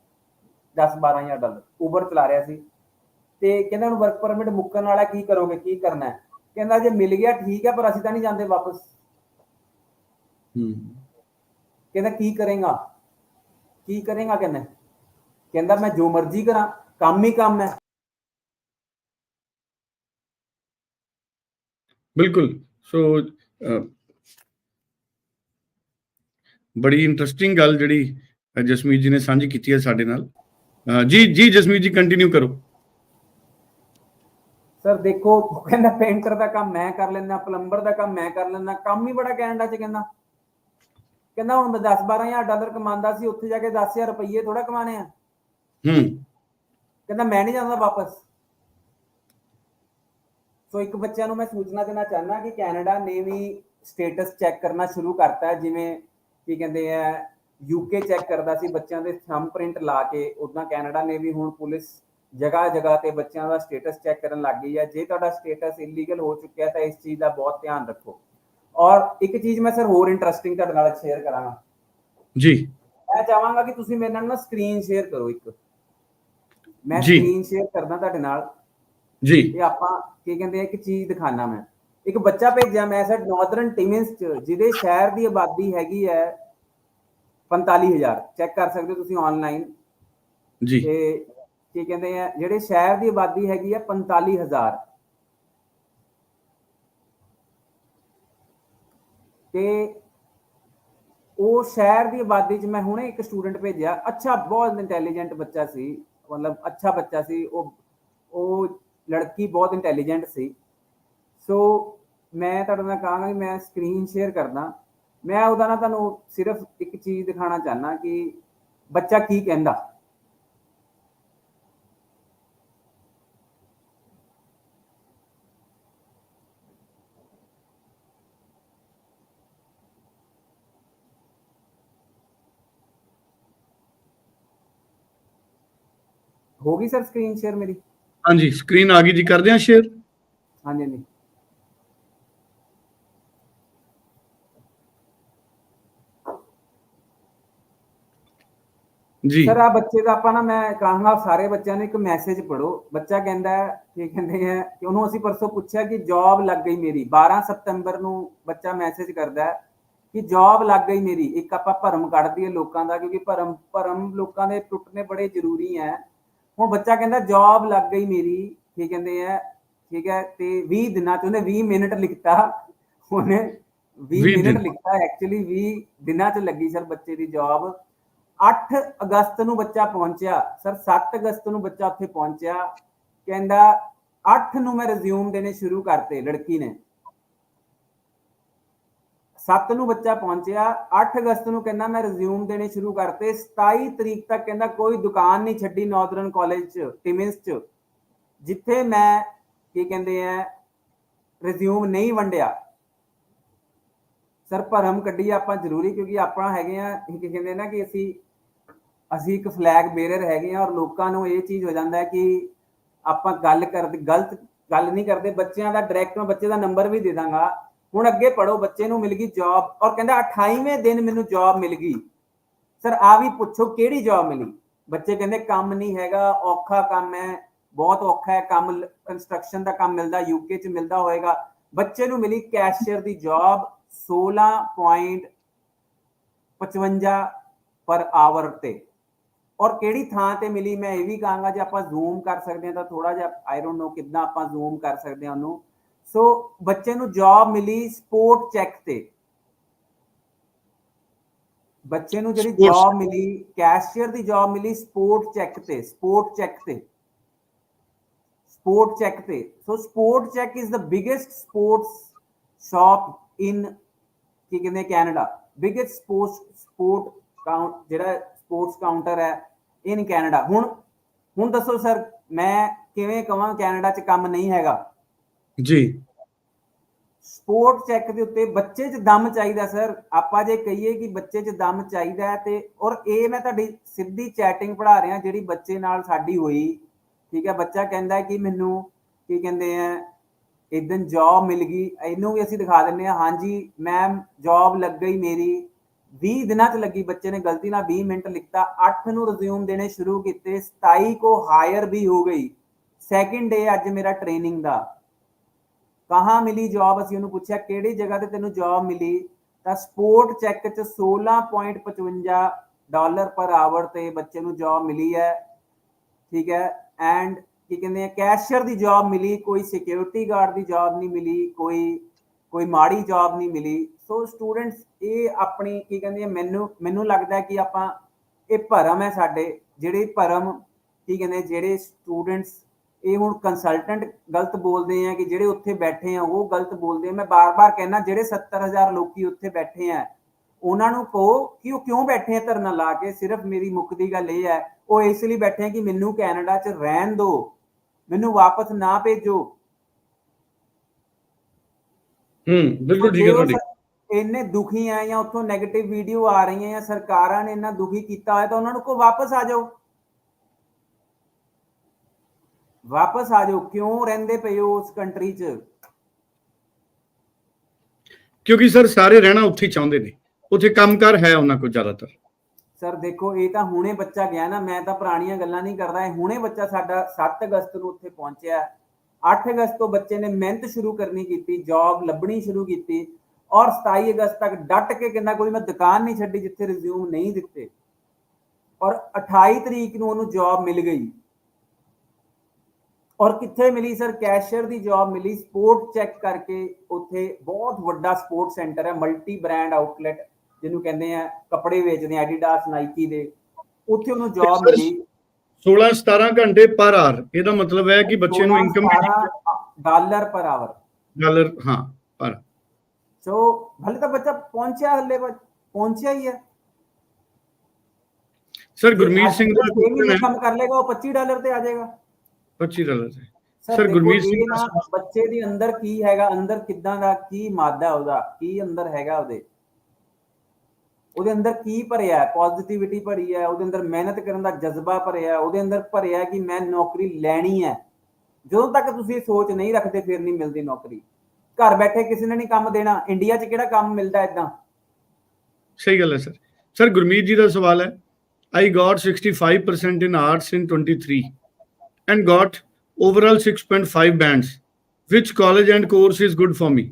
10 12000 ਡਾਲਰ ਉਬਰ ਚਲਾ ਰਿਹਾ ਸੀ। ਤੇ ਕਹਿੰਦਾ ਹੁਣ ਵਰਕ ਪਰਮਿਟ ਮੁੱਕਣ ਵਾਲਾ ਕੀ ਕਰੋਗੇ? ਕੀ ਕਰਨਾ ਹੈ? ਕਹਿੰਦਾ ਜੇ ਮਿਲ ਗਿਆ ਠੀਕ ਹੈ ਪਰ ਅਸੀਂ ਤਾਂ ਨਹੀਂ ਜਾਂਦੇ ਵਾਪਸ। ਹੂੰ। ਕਹਿੰਦਾ ਕੀ ਕਰੇਗਾ? ਕੀ ਕਰੇਗਾ ਕਹਿੰਦਾ? ਕਹਿੰਦਾ ਮੈਂ ਜੋ ਮਰਜ਼ੀ ਕਰਾਂ ਕੰਮ ਹੀ ਕੰਮ ਹੈ। ਬਿਲਕੁਲ। ਸੋ ਬੜੀ ਇੰਟਰਸਟਿੰਗ ਗੱਲ ਜਿਹੜੀ ਜਸਮੀਤ ਜੀ ਨੇ ਸਾਂਝੀ ਕੀਤੀ ਹੈ ਸਾਡੇ ਨਾਲ। ਜੀ ਜੀ ਜਸਮੀਤ ਜੀ ਕੰਟੀਨਿਊ ਕਰੋ। ਸਰ ਦੇਖੋ ਉਹ ਕਹਿੰਦਾ ਪੇਂਟਰ ਦਾ ਕੰਮ ਮੈਂ ਕਰ ਲੈਂਦਾ ਪਲੰਬਰ ਦਾ ਕੰਮ ਮੈਂ ਕਰ ਲੈਂਦਾ ਕੰਮ ਹੀ ਬੜਾ ਕੈਨੇਡਾ ਚ ਕਹਿੰਦਾ। ਕਹਿੰਦਾ ਹੁਣ ਮੈਂ 10 12000 ਡਾਲਰ ਕਮਾਉਂਦਾ ਸੀ ਉੱਥੇ ਜਾ ਕੇ 10000 ਰੁਪਏ ਥੋੜਾ ਕਮਾਣੇ ਆ। ਹੂੰ। ਕਹਿੰਦਾ ਮੈਂ ਨਹੀਂ ਜਾਂਦਾ ਵਾਪਸ। ਸੋ ਇੱਕ ਬੱਚਿਆਂ ਨੂੰ ਮੈਂ ਸੂਚਨਾ ਦੇਣਾ ਚਾਹੁੰਦਾ ਕਿ ਕੈਨੇਡਾ ਨੇ ਵੀ ਸਟੇਟਸ ਚੈੱਕ ਕਰਨਾ ਸ਼ੁਰੂ ਕਰਤਾ ਜਿਵੇਂ ਕੀ ਕਹਿੰਦੇ ਆ ਯੂਕੇ ਚੈੱਕ ਕਰਦਾ ਸੀ ਬੱਚਿਆਂ ਦੇ ਥੰਬ ਪ੍ਰਿੰਟ ਲਾ ਕੇ ਉਦਾਂ ਕੈਨੇਡਾ ਨੇ ਵੀ ਹੁਣ ਪੁਲਿਸ ਜਗ੍ਹਾ ਜਗ੍ਹਾ ਤੇ ਬੱਚਿਆਂ ਦਾ ਸਟੇਟਸ ਚੈੱਕ ਕਰਨ ਲੱਗ ਗਈ ਹੈ। ਜੇ ਤੁਹਾਡਾ ਸਟੇਟਸ ਇਲੀਗਲ ਹੋ ਚੁੱਕਿਆ ਤਾਂ ਇਸ ਚੀਜ਼ ਦਾ ਬਹੁਤ ਧਿਆਨ ਰੱਖੋ। ਔਰ ਇੱਕ ਚੀਜ਼ ਮੈਂ ਸਰ ਹੋਰ ਇੰਟਰਸਟਿੰਗ ਤੁਹਾਡੇ ਨਾਲ ਸ਼ੇਅਰ ਕਰਾਂਗਾ। ਜੀ। ਮੈਂ ਚਾਹਾਂਗਾ ਕਿ ਤੁਸੀਂ ਮੇਰੇ ਨਾਲ ਨਾ ਸਕਰੀਨ ਸ਼ੇਅਰ ਕਰੋ ਇੱਕ। ਮੈਂ। ਸਕਰੀਨ ਸ਼ੇਅਰ ਕਰਦਾ ਤੁਹਾਡੇ ਨਾਲ। ਜੀ। ਇਹ ਆਪਾਂ ਕੀ ਕਹਿੰਦੇ ਆ ਇੱਕ ਚੀਜ਼ ਦਿਖਾਣਾ ਮੈਂ। ਇੱਕ ਬੱਚਾ ਭੇਜਿਆ ਮੈਂ ਸਰ ਨਾਰਦਰਨ ਟਿਮਿੰਸ ਚ ਜਿਹਦੇ ਸ਼ਹਿਰ ਦੀ ਆਬਾਦੀ ਹੈਗੀ ਹੈ 45000 ਚੈੱਕ ਕਰ ਸਕਦੇ ਹੋ ਤੁਸੀਂ ਆਨਲਾਈਨ ਜੀ। ਤੇ ਕੀ ਕਹਿੰਦੇ ਆ ਜਿਹੜੇ ਸ਼ਹਿਰ ਦੀ ਆਬਾਦੀ ਹੈਗੀ ਹੈ 45000 ਤੇ ਉਹ ਸ਼ਹਿਰ ਦੀ ਆਬਾਦੀ ਚ ਮੈਂ ਹੁਣੇ ਇੱਕ ਸਟੂਡੈਂਟ ਭੇਜਿਆ। ਅੱਛਾ ਬਹੁਤ ਇੰਟੈਲੀਜੈਂਟ ਬੱਚਾ ਸੀ। ਮਤਲਬ ਅੱਛਾ ਬੱਚਾ ਸੀ ਉਹ ਉਹ ਲੜਕੀ ਬਹੁਤ ਇੰਟੈਲੀਜੈਂਟ ਸੀ ਸੋ ਮੈਂ ਤੁਹਾਡੇ ਨਾਲ ਕਹਾਂਗਾ ਕਿ ਮੈਂ ਸਕਰੀਨ ਸ਼ੇਅਰ ਕਰਦਾ ਮੈਂ ਉਹਦਾ ਨਾ ਤੁਹਾਨੂੰ ਸਿਰਫ ਇੱਕ ਚੀਜ਼ ਦਿਖਾਣਾ ਚਾਹਨਾ ਕਿ ਬੱਚਾ ਕੀ ਕਹਿੰਦਾ ਹੋ ਗਈ ਸਰ ਸਕਰੀਨ ਸ਼ੇਅਰ ਮੇਰੀ? ਹਾਂਜੀ ਸਕਰੀਨ ਆ ਗਈ ਜੀ ਕਰਦੇ ਹਾਂ ਸ਼ੇਅਰ ਹਾਂਜੀ ਹਾਂਜੀ। ਜੀ। ਸਰ ਆ ਬੱਚੇ ਦਾ ਆਪਾਂ ਨਾ ਮੈਂ ਕਹਾਂਗਾ ਸਾਰੇ ਬੱਚਿਆਂ ਨੂੰ ਇੱਕ ਮੈਸੇਜ ਪੜੋ ਬੱਚਾ ਕਹਿੰਦਾ ਹੈ ਕੀ ਕਹਿੰਦੇ ਆ ਕਿ ਉਹਨੂੰ ਅਸੀਂ ਪਰਸੋਂ ਪੁੱਛਿਆ ਕਿ ਜੌਬ ਲੱਗ ਗਈ ਮੇਰੀ। 12 ਸਤੰਬਰ ਨੂੰ ਬੱਚਾ ਮੈਸੇਜ ਕਰਦਾ ਹੈ ਕਿ ਜੌਬ ਲੱਗ ਗਈ ਮੇਰੀ। ਇੱਕ ਆਪਾਂ ਭਰਮ ਕੱਢ ਦਈਏ ਲੋਕਾਂ ਦਾ ਕਿਉਂਕਿ ਭਰਮ ਭਰਮ ਲੋਕਾਂ ਦੇ ਟੁੱਟਣੇ ਬੜੇ ਜ਼ਰੂਰੀ ਹੈ। ਹੁਣ ਬੱਚਾ ਕਹਿੰਦਾ ਜੌਬ ਲੱਗ ਗਈ ਮੇਰੀ ਕੀ ਕਹਿੰਦੇ ਆ ਠੀਕ ਹੈ ਤੇ 20 ਦਿਨਾਂ ਚ ਉਹਨੇ 20 ਮਿੰਟ ਲਿਖਤਾ ਉਹਨੇ 20 ਵੀਹ ਦਿਨ। ਮਿੰਟ ਲਿਖਤਾ ਐਕਚੁਅਲੀ 20 ਦਿਨਾਂ ਚ ਲੱਗੀ ਸਰ ਬੱਚੇ ਦੀ ਜੌਬ 8 ਅਗਸਤ ਨੂੰ ਬੱਚਾ ਪਹੁੰਚਿਆ ਸਰ 7 ਅਗਸਤ ਨੂੰ ਬੱਚਾ ਉੱਥੇ ਪਹੁੰਚਿਆ ਕਹਿੰਦਾ 8 ਨੂੰ ਮੈਂ ਰਿਜ਼ਿਊਮ ਦੇਣੇ ਸ਼ੁਰੂ ਕਰਤੇ ਲੜਕੀ ਨੇ 7 ਨੂੰ ਬੱਚਾ ਪਹੁੰਚਿਆ 8 ਅਗਸਤ ਨੂੰ ਕਹਿੰਦਾ ਮੈਂ ਰਿਜ਼ਿਊਮ ਦੇਣੇ ਸ਼ੁਰੂ ਕਰਤੇ 27 ਤਰੀਕ ਤੱਕ ਕਹਿੰਦਾ ਕੋਈ ਦੁਕਾਨ ਨਹੀਂ ਛੱਡੀ ਨਾਰਦਰਨ ਕਾਲਜ ਚ ਟਿਮਿੰਸ ਚ, ਜਿੱਥੇ ਮੈਂ ਕੀ ਕਹਿੰਦੇ ਆ ਰਿਜ਼ਿਊਮ ਨਹੀਂ ਵੰਡਿਆ। ਸਰ ਭਰਮ ਕੱਢੀ ਆਪਾਂ ਜ਼ਰੂਰੀ, ਕਿਉਂਕਿ ਆਪਾਂ ਹੈਗੇ ਆ ਕੀ ਕਹਿੰਦੇ ਨਾ ਕਿ ਅਸੀਂ ਅਸੀਂ ਇੱਕ ਫਲੈਗ ਬੇਰਰ ਹੈਗੇ ਆ ਔਰ ਲੋਕਾਂ ਨੂੰ ਇਹ ਚੀਜ਼ ਹੋ ਜਾਂਦਾ ਹੈ ਕਿ ਆਪਾਂ ਗੱਲ ਕਰਦੇ, ਗਲਤ ਗੱਲ ਨਹੀਂ ਕਰਦੇ, ਬੱਚਿਆਂ ਦਾ ਡਾਇਰੈਕਟ ਮੈਂ ਬੱਚੇ ਦਾ ਨੰਬਰ ਵੀ ਦੇ ਦਾਂਗਾ। ਹੁਣ ਅੱਗੇ ਪੜੋ ਬੱਚੇ ਨੂੰ ਮਿਲ ਗਈ ਜੌਬ ਔਰ ਕਹਿੰਦਾ 28ਵੇਂ ਦਿਨ ਮੈਨੂੰ ਜੌਬ ਮਿਲ ਗਈ। ਸਰ ਆ ਵੀ ਪੁੱਛੋ ਕਿਹੜੀ ਜੌਬ ਮਿਲੀ? ਬੱਚੇ ਕਹਿੰਦੇ ਕੰਮ ਨਹੀਂ ਹੈਗਾ, ਔਖਾ ਕੰਮ ਹੈ, ਬਹੁਤ ਔਖਾ ਹੈ, ਕੰਮ ਕੰਸਟਰਕਸ਼ਨ ਦਾ ਕੰਮ ਮਿਲਦਾ ਯੂਕੇ ਚ ਮਿਲਦਾ ਹੋਏਗਾ। ਬੱਚੇ ਨੂੰ ਮਿਲੀ ਕੈਸ਼ੀਅਰ ਦੀ ਜੌਬ 16.55 ਪਰ ਆਵਰ ਤੇ। ਔਰ ਕਿਹੜੀ ਥਾਂ ਤੇ ਮਿਲੀ? ਮੈਂ ਇਹ ਵੀ ਕਹਾਂਗਾ, ਜੇ ਆਪਾਂ ਜ਼ੂਮ ਕਰ ਸਕਦੇ ਹਾਂ ਤਾਂ ਥੋੜਾ ਜਿਹਾ ਆਈ ਡੋਨਟ ਨੋ ਕਿੰਨਾ ਆਪਾਂ ਜ਼ੂਮ ਕਰ ਸਕਦੇ ਹਾਂ ਉਹਨੂੰ। ਸੋ ਬੱਚੇ ਨੂੰ ਜੌਬ ਮਿਲੀ ਸਪੋਰਟ ਚੈੱਕ ਤੇ। ਬੱਚੇ ਨੂੰ ਜਿਹੜੀ ਜੌਬ ਮਿਲੀ ਕੈਸ਼ੀਅਰ ਦੀ ਜੌਬ ਮਿਲੀ ਸਪੋਰਟ ਚੈੱਕ ਤੇ ਸਪੋਰਟ ਚੈੱਕ ਤੇ। ਸਪੋਰਟ ਚੈੱਕ ਤੇ। So Sport Chek is the biggest sports shop in ਕੀ ਕਹਿੰਦੇ Canada. Biggest sports sport count ਜਿਹੜਾ ਸਪੋਰਟਸ ਕਾਊਂਟਰ ਹੈ ਇਨ ਕੈਨੇਡਾ। ਹੁਣ ਹੁਣ ਦੱਸੋ ਸਰ ਮੈਂ ਕਿਵੇਂ ਕਵਾਂ ਕੈਨੇਡਾ 'ਚ ਕੰਮ ਨਹੀਂ ਹੈਗਾ? ਜੀ। ਸਪੋਰਟ ਚੈੱਕ ਦੇ ਉੱਤੇ ਬੱਚੇ 'ਚ ਦਮ ਚਾਹੀਦਾ ਸਰ ਆਪਾਂ ਜੇ ਕਹੀਏ ਕਿ ਬੱਚੇ 'ਚ ਦਮ ਚਾਹੀਦਾ ਹੈ ਤੇ, ਔਰ ਇਹ ਮੈਂ ਤੁਹਾਡੀ ਸਿੱਧੀ ਚੈਟਿੰਗ ਪੜ੍ਹਾ ਰਿਹਾ ਜਿਹੜੀ ਬੱਚੇ ਨਾਲ ਸਾਡੀ ਹੋਈ। ਠੀਕ ਹੈ, ਬੱਚਾ ਕਹਿੰਦਾ ਕਿ ਮੈਨੂੰ, ਕੀ ਕਹਿੰਦੇ ਆ ਇਦਾਂ ਜੌਬ ਮਿਲ ਗਈ। ਇਹਨੂੰ ਵੀ ਅਸੀਂ ਦਿਖਾ ਦਿੰਨੇ ਆ ਹਾਂਜੀ ਮੈਮ ਜੌਬ ਲੱਗ ਗਈ ਮੇਰੀ। 20 ਦਿਨਾਂ 'ਚ ਲੱਗੀ, ਬੱਚੇ ਨੇ ਗਲਤੀ ਨਾਲ 20 ਮਿੰਟ ਲਿਖਤਾ। 8 ਨੂੰ ਰਿਜ਼ਿਊਮ ਦੇਣੇ ਸ਼ੁਰੂ ਕੀਤੇ। 27 ਕੋ ਹਾਇਰ ਵੀ ਹੋ ਗਈ। ਸੈਕਿੰਡ ਡੇ ਅੱਜ ਮੇਰਾ ਟ੍ਰੇਨਿੰਗ ਦਾ। ਕਹਾਂ ਮਿਲੀ ਜੌਬ ਅਸੀਂ ਉਹਨੂੰ ਪੁੱਛਿਆ, ਕਿਹੜੀ ਜਗ੍ਹਾ ਤੇ ਤੈਨੂੰ ਜੌਬ ਮਿਲੀ? ਤਾਂ ਸਪੋਰਟ ਚੈੱਕ ਚ 16.55 ਡਾਲਰ ਪਰ ਆਵਰ ਤੇ ਬੱਚੇ ਨੂੰ ਜੌਬ ਮਿਲੀ ਹੈ। ਠੀਕ ਹੈ? ਐਂਡ ਕੀ ਕਹਿੰਦੇ ਆ ਕੈਸ਼ੀਅਰ ਦੀ ਜੌਬ ਮਿਲੀ, ਕੋਈ ਸਿਕਿਉਰਿਟੀ ਗਾਰਡ ਦੀ ਜੌਬ ਨਹੀਂ ਮਿਲੀ, ਕੋਈ ਕੋਈ ਮਾੜੀ ਜੌਬ ਨਹੀਂ ਮਿਲੀ। ਸੋ ਸਟੂਡੈਂਟਸ ਇਹ ਆਪਣੀ ਕੀ ਕਹਿੰਦੇ ਆ, ਮੈਨੂੰ ਮੈਨੂੰ ਲੱਗਦਾ ਕਿ ਆਪਾਂ, ਇਹ ਭਰਮ ਹੈ ਸਾਡੇ, ਜਿਹੜੇ ਭਰਮ, ਕੀ ਕਹਿੰਦੇ ਜਿਹੜੇ ਸਟੂਡੈਂਟਸ ਇਹ ਹੁਣ ਕੰਸਲਟੈਂਟ ਗਲਤ ਬੋਲਦੇ ਆ ਕਿ ਜਿਹੜੇ ਉੱਥੇ ਬੈਠੇ ਆ ਉਹ ਗਲਤ ਬੋਲਦੇ ਆ। ਮੈਂ ਬਾਰ-ਬਾਰ ਕਹਿਣਾ ਜਿਹੜੇ 70000 ਲੋਕੀ ਉੱਥੇ ਬੈਠੇ ਆ ਉਹਨਾਂ ਨੂੰ ਕਹੋ ਕਿ ਉਹ ਕਿਉਂ ਬੈਠੇ ਆ ਧਰਨਾ ਲਾ ਕੇ? ਸਿਰਫ ਮੇਰੀ ਮੁੱਖ ਦੀ ਗੱਲ ਇਹ ਹੈ ਉਹ ਇਸ ਲਈ ਬੈਠੇ ਆ ਕਿ ਮੈਨੂੰ ਕੈਨੇਡਾ 'ਚ ਰਹਿਣ ਦਿਓ ਮੈਨੂੰ ਵਾਪਸ ਨਾ ਭੇਜੋ। ਹੂੰ ਬਿਲਕੁਲ ਠੀਕ ਹੈ ਤੁਹਾਡੀ। ਇੰਨੇ ਦੁਖੀ ਆ ਜਾਂ ਉੱਥੋਂ 네ਗੇਟਿਵ ਵੀਡੀਓ ਆ ਰਹੀਆਂ ਜਾਂ ਸਰਕਾਰਾਂ ਨੇ ਇੰਨਾ ਦੁਖੀ ਕੀਤਾ ਹੋਇਆ ਤਾਂ ਉਹਨਾਂ ਨੂੰ ਕੋ ਵਾਪਸ ਆ ਜਾਓ। ਵਾਪਸ ਆ ਜਾਓ ਕਿਉਂ ਰਹਿੰਦੇ ਪਏ ਹੋ ਉਸ ਕੰਟਰੀ 'ਚ? ਕਿਉਂਕਿ ਸਰ ਸਾਰੇ ਰਹਿਣਾ ਉੱਥੇ ਚਾਹੁੰਦੇ ਨੇ। ਉੱਥੇ ਕੰਮਕਾਰ ਹੈ ਉਹਨਾਂ ਕੋਲ ਜ਼ਿਆਦਾਤਰ। ਸਰ ਦੇਖੋ ਇਹ ਤਾਂ ਹੁਣੇ ਬੱਚਾ ਗਿਆ ਨਾ ਮੈਂ ਤਾਂ ਪੁਰਾਣੀਆਂ ਗੱਲਾਂ ਨਹੀਂ ਕਰਦਾ। ਇਹ ਹੁਣੇ ਬੱਚਾ ਸਾਡਾ 7 ਅਗਸਤ ਨੂੰ ਉੱਥੇ ਪਹੁੰਚਿਆ। 8 ਅਗਸਤ ਤੋਂ ਬੱਚੇ ਨੇ ਮਿਹਨਤ ਸ਼ੁਰੂ ਕਰਨੀ ਕੀਤੀ ਜੌਬ ਲੱਭਣੀ ਸ਼ੁਰੂ ਕੀਤੀ। ਔਰ 27 ਅਗਸਤ ਤੱਕ ਡਟ ਕੇ ਕਹਿੰਦਾ ਕੋਈ ਮੈਂ ਦੁਕਾਨ ਨਹੀਂ ਛੱਡੀ ਜਿੱਥੇ ਰਿਜ਼ਿਊਮ ਨਹੀਂ ਦਿੱਤੇ। ਔਰ 28 ਤਰੀਕ ਨੂੰ ਉਹਨੂੰ ਜੌਬ ਮਿਲ ਗਈ। ਔਰ ਕਿੱਥੇ ਮਿਲੀ ਸਰ ਕੈਸ਼ੀਅਰ ਦੀ ਜੌਬ ਮਿਲੀ। ਸਪੋਰਟ ਚੈੱਕ ਕਰਕੇ ਉੱਥੇ ਬਹੁਤ ਵੱਡਾ ਸਪੋਰਟ ਸੈਂਟਰ ਹੈ ਮਲਟੀ ਬ੍ਰਾਂਡ ਆਊਟਲੈਟ ਜਿਹਨੂੰ ਕਹਿੰਦੇ ਆ ਕੱਪੜੇ ਵੇਚਦੇ ਆ ਐਡੀਡਾਸ ਨਾਈਕੀ ਦੇ। ਉੱਥੇ ਉਹਨੂੰ ਜੌਬ ਮਿਲੀ। 16 17 ਘੰਟੇ ਪਰ ਆਰ ਇਹਦਾ ਮਤਲਬ ਹੈ ਕਿ ਬੱਚੇ ਨੂੰ income dollar per hour dollar ਹਾਂ ਪਰ। ਸੋ ਭਲੇ ਤਾਂ ਬੱਚਾ ਪਹੁੰਚਿਆ ਹੱਲੇ ਪਹੁੰਚਿਆ ਹੀ ਹੈ। ਸਰ ਗੁਰਮੀਤ ਸਿੰਘ ਦਾ ਕੰਮ ਕਰ ਲੇਗਾ ਉਹ 25 ਡਾਲਰ ਤੇ ਆ ਜਾਏਗਾ। 25 ਡਾਲਰ ਹੈ ਸਰ ਗੁਰਮੀਤ ਸਿੰਘ ਬੱਚੇ ਦੇ ਅੰਦਰ ਕੀ ਹੈਗਾ ਅੰਦਰ ਕਿੱਦਾਂ ਦਾ ਕੀ ਮਾਦਾ ਉਹਦਾ ਕੀ ਅੰਦਰ ਹੈਗਾ ਉਹਦੇ? ਉਹਦੇ ਅੰਦਰ ਕੀ ਭਰਿਆ ਹੈ ਪੋਜ਼ਿਟਿਵਿਟੀ ਭਰੀ ਹੈ ਉਹਦੇ ਅੰਦਰ ਮਿਹਨਤ ਕਰਨ ਦਾ ਜਜ਼ਬਾ ਭਰਿਆ ਹੈ ਉਹਦੇ ਅੰਦਰ ਭਰਿਆ ਕਿ ਮੈਂ ਨੌਕਰੀ ਲੈਣੀ ਹੈ। ਜਦੋਂ ਤੱਕ ਤੁਸੀਂ ਸੋਚ ਨਹੀਂ ਰੱਖਦੇ ਫਿਰ ਨਹੀਂ ਮਿਲਦੀ ਨੌਕਰੀ। ਘਰ ਬੈਠੇ ਕਿਸੇ ਨੇ ਨਹੀਂ ਕੰਮ ਦੇਣਾ। ਇੰਡੀਆ 'ਚ ਕਿਹੜਾ ਕੰਮ ਮਿਲਦਾ ਇਦਾਂ ਸਹੀ ਗੱਲ ਹੈ ਸਰ। ਸਰ ਗੁਰਮੀਤ ਜੀ ਦਾ ਸਵਾਲ ਹੈ I got 65% in arts in 23 and got overall 6.5 bands. Which college and course is good for me?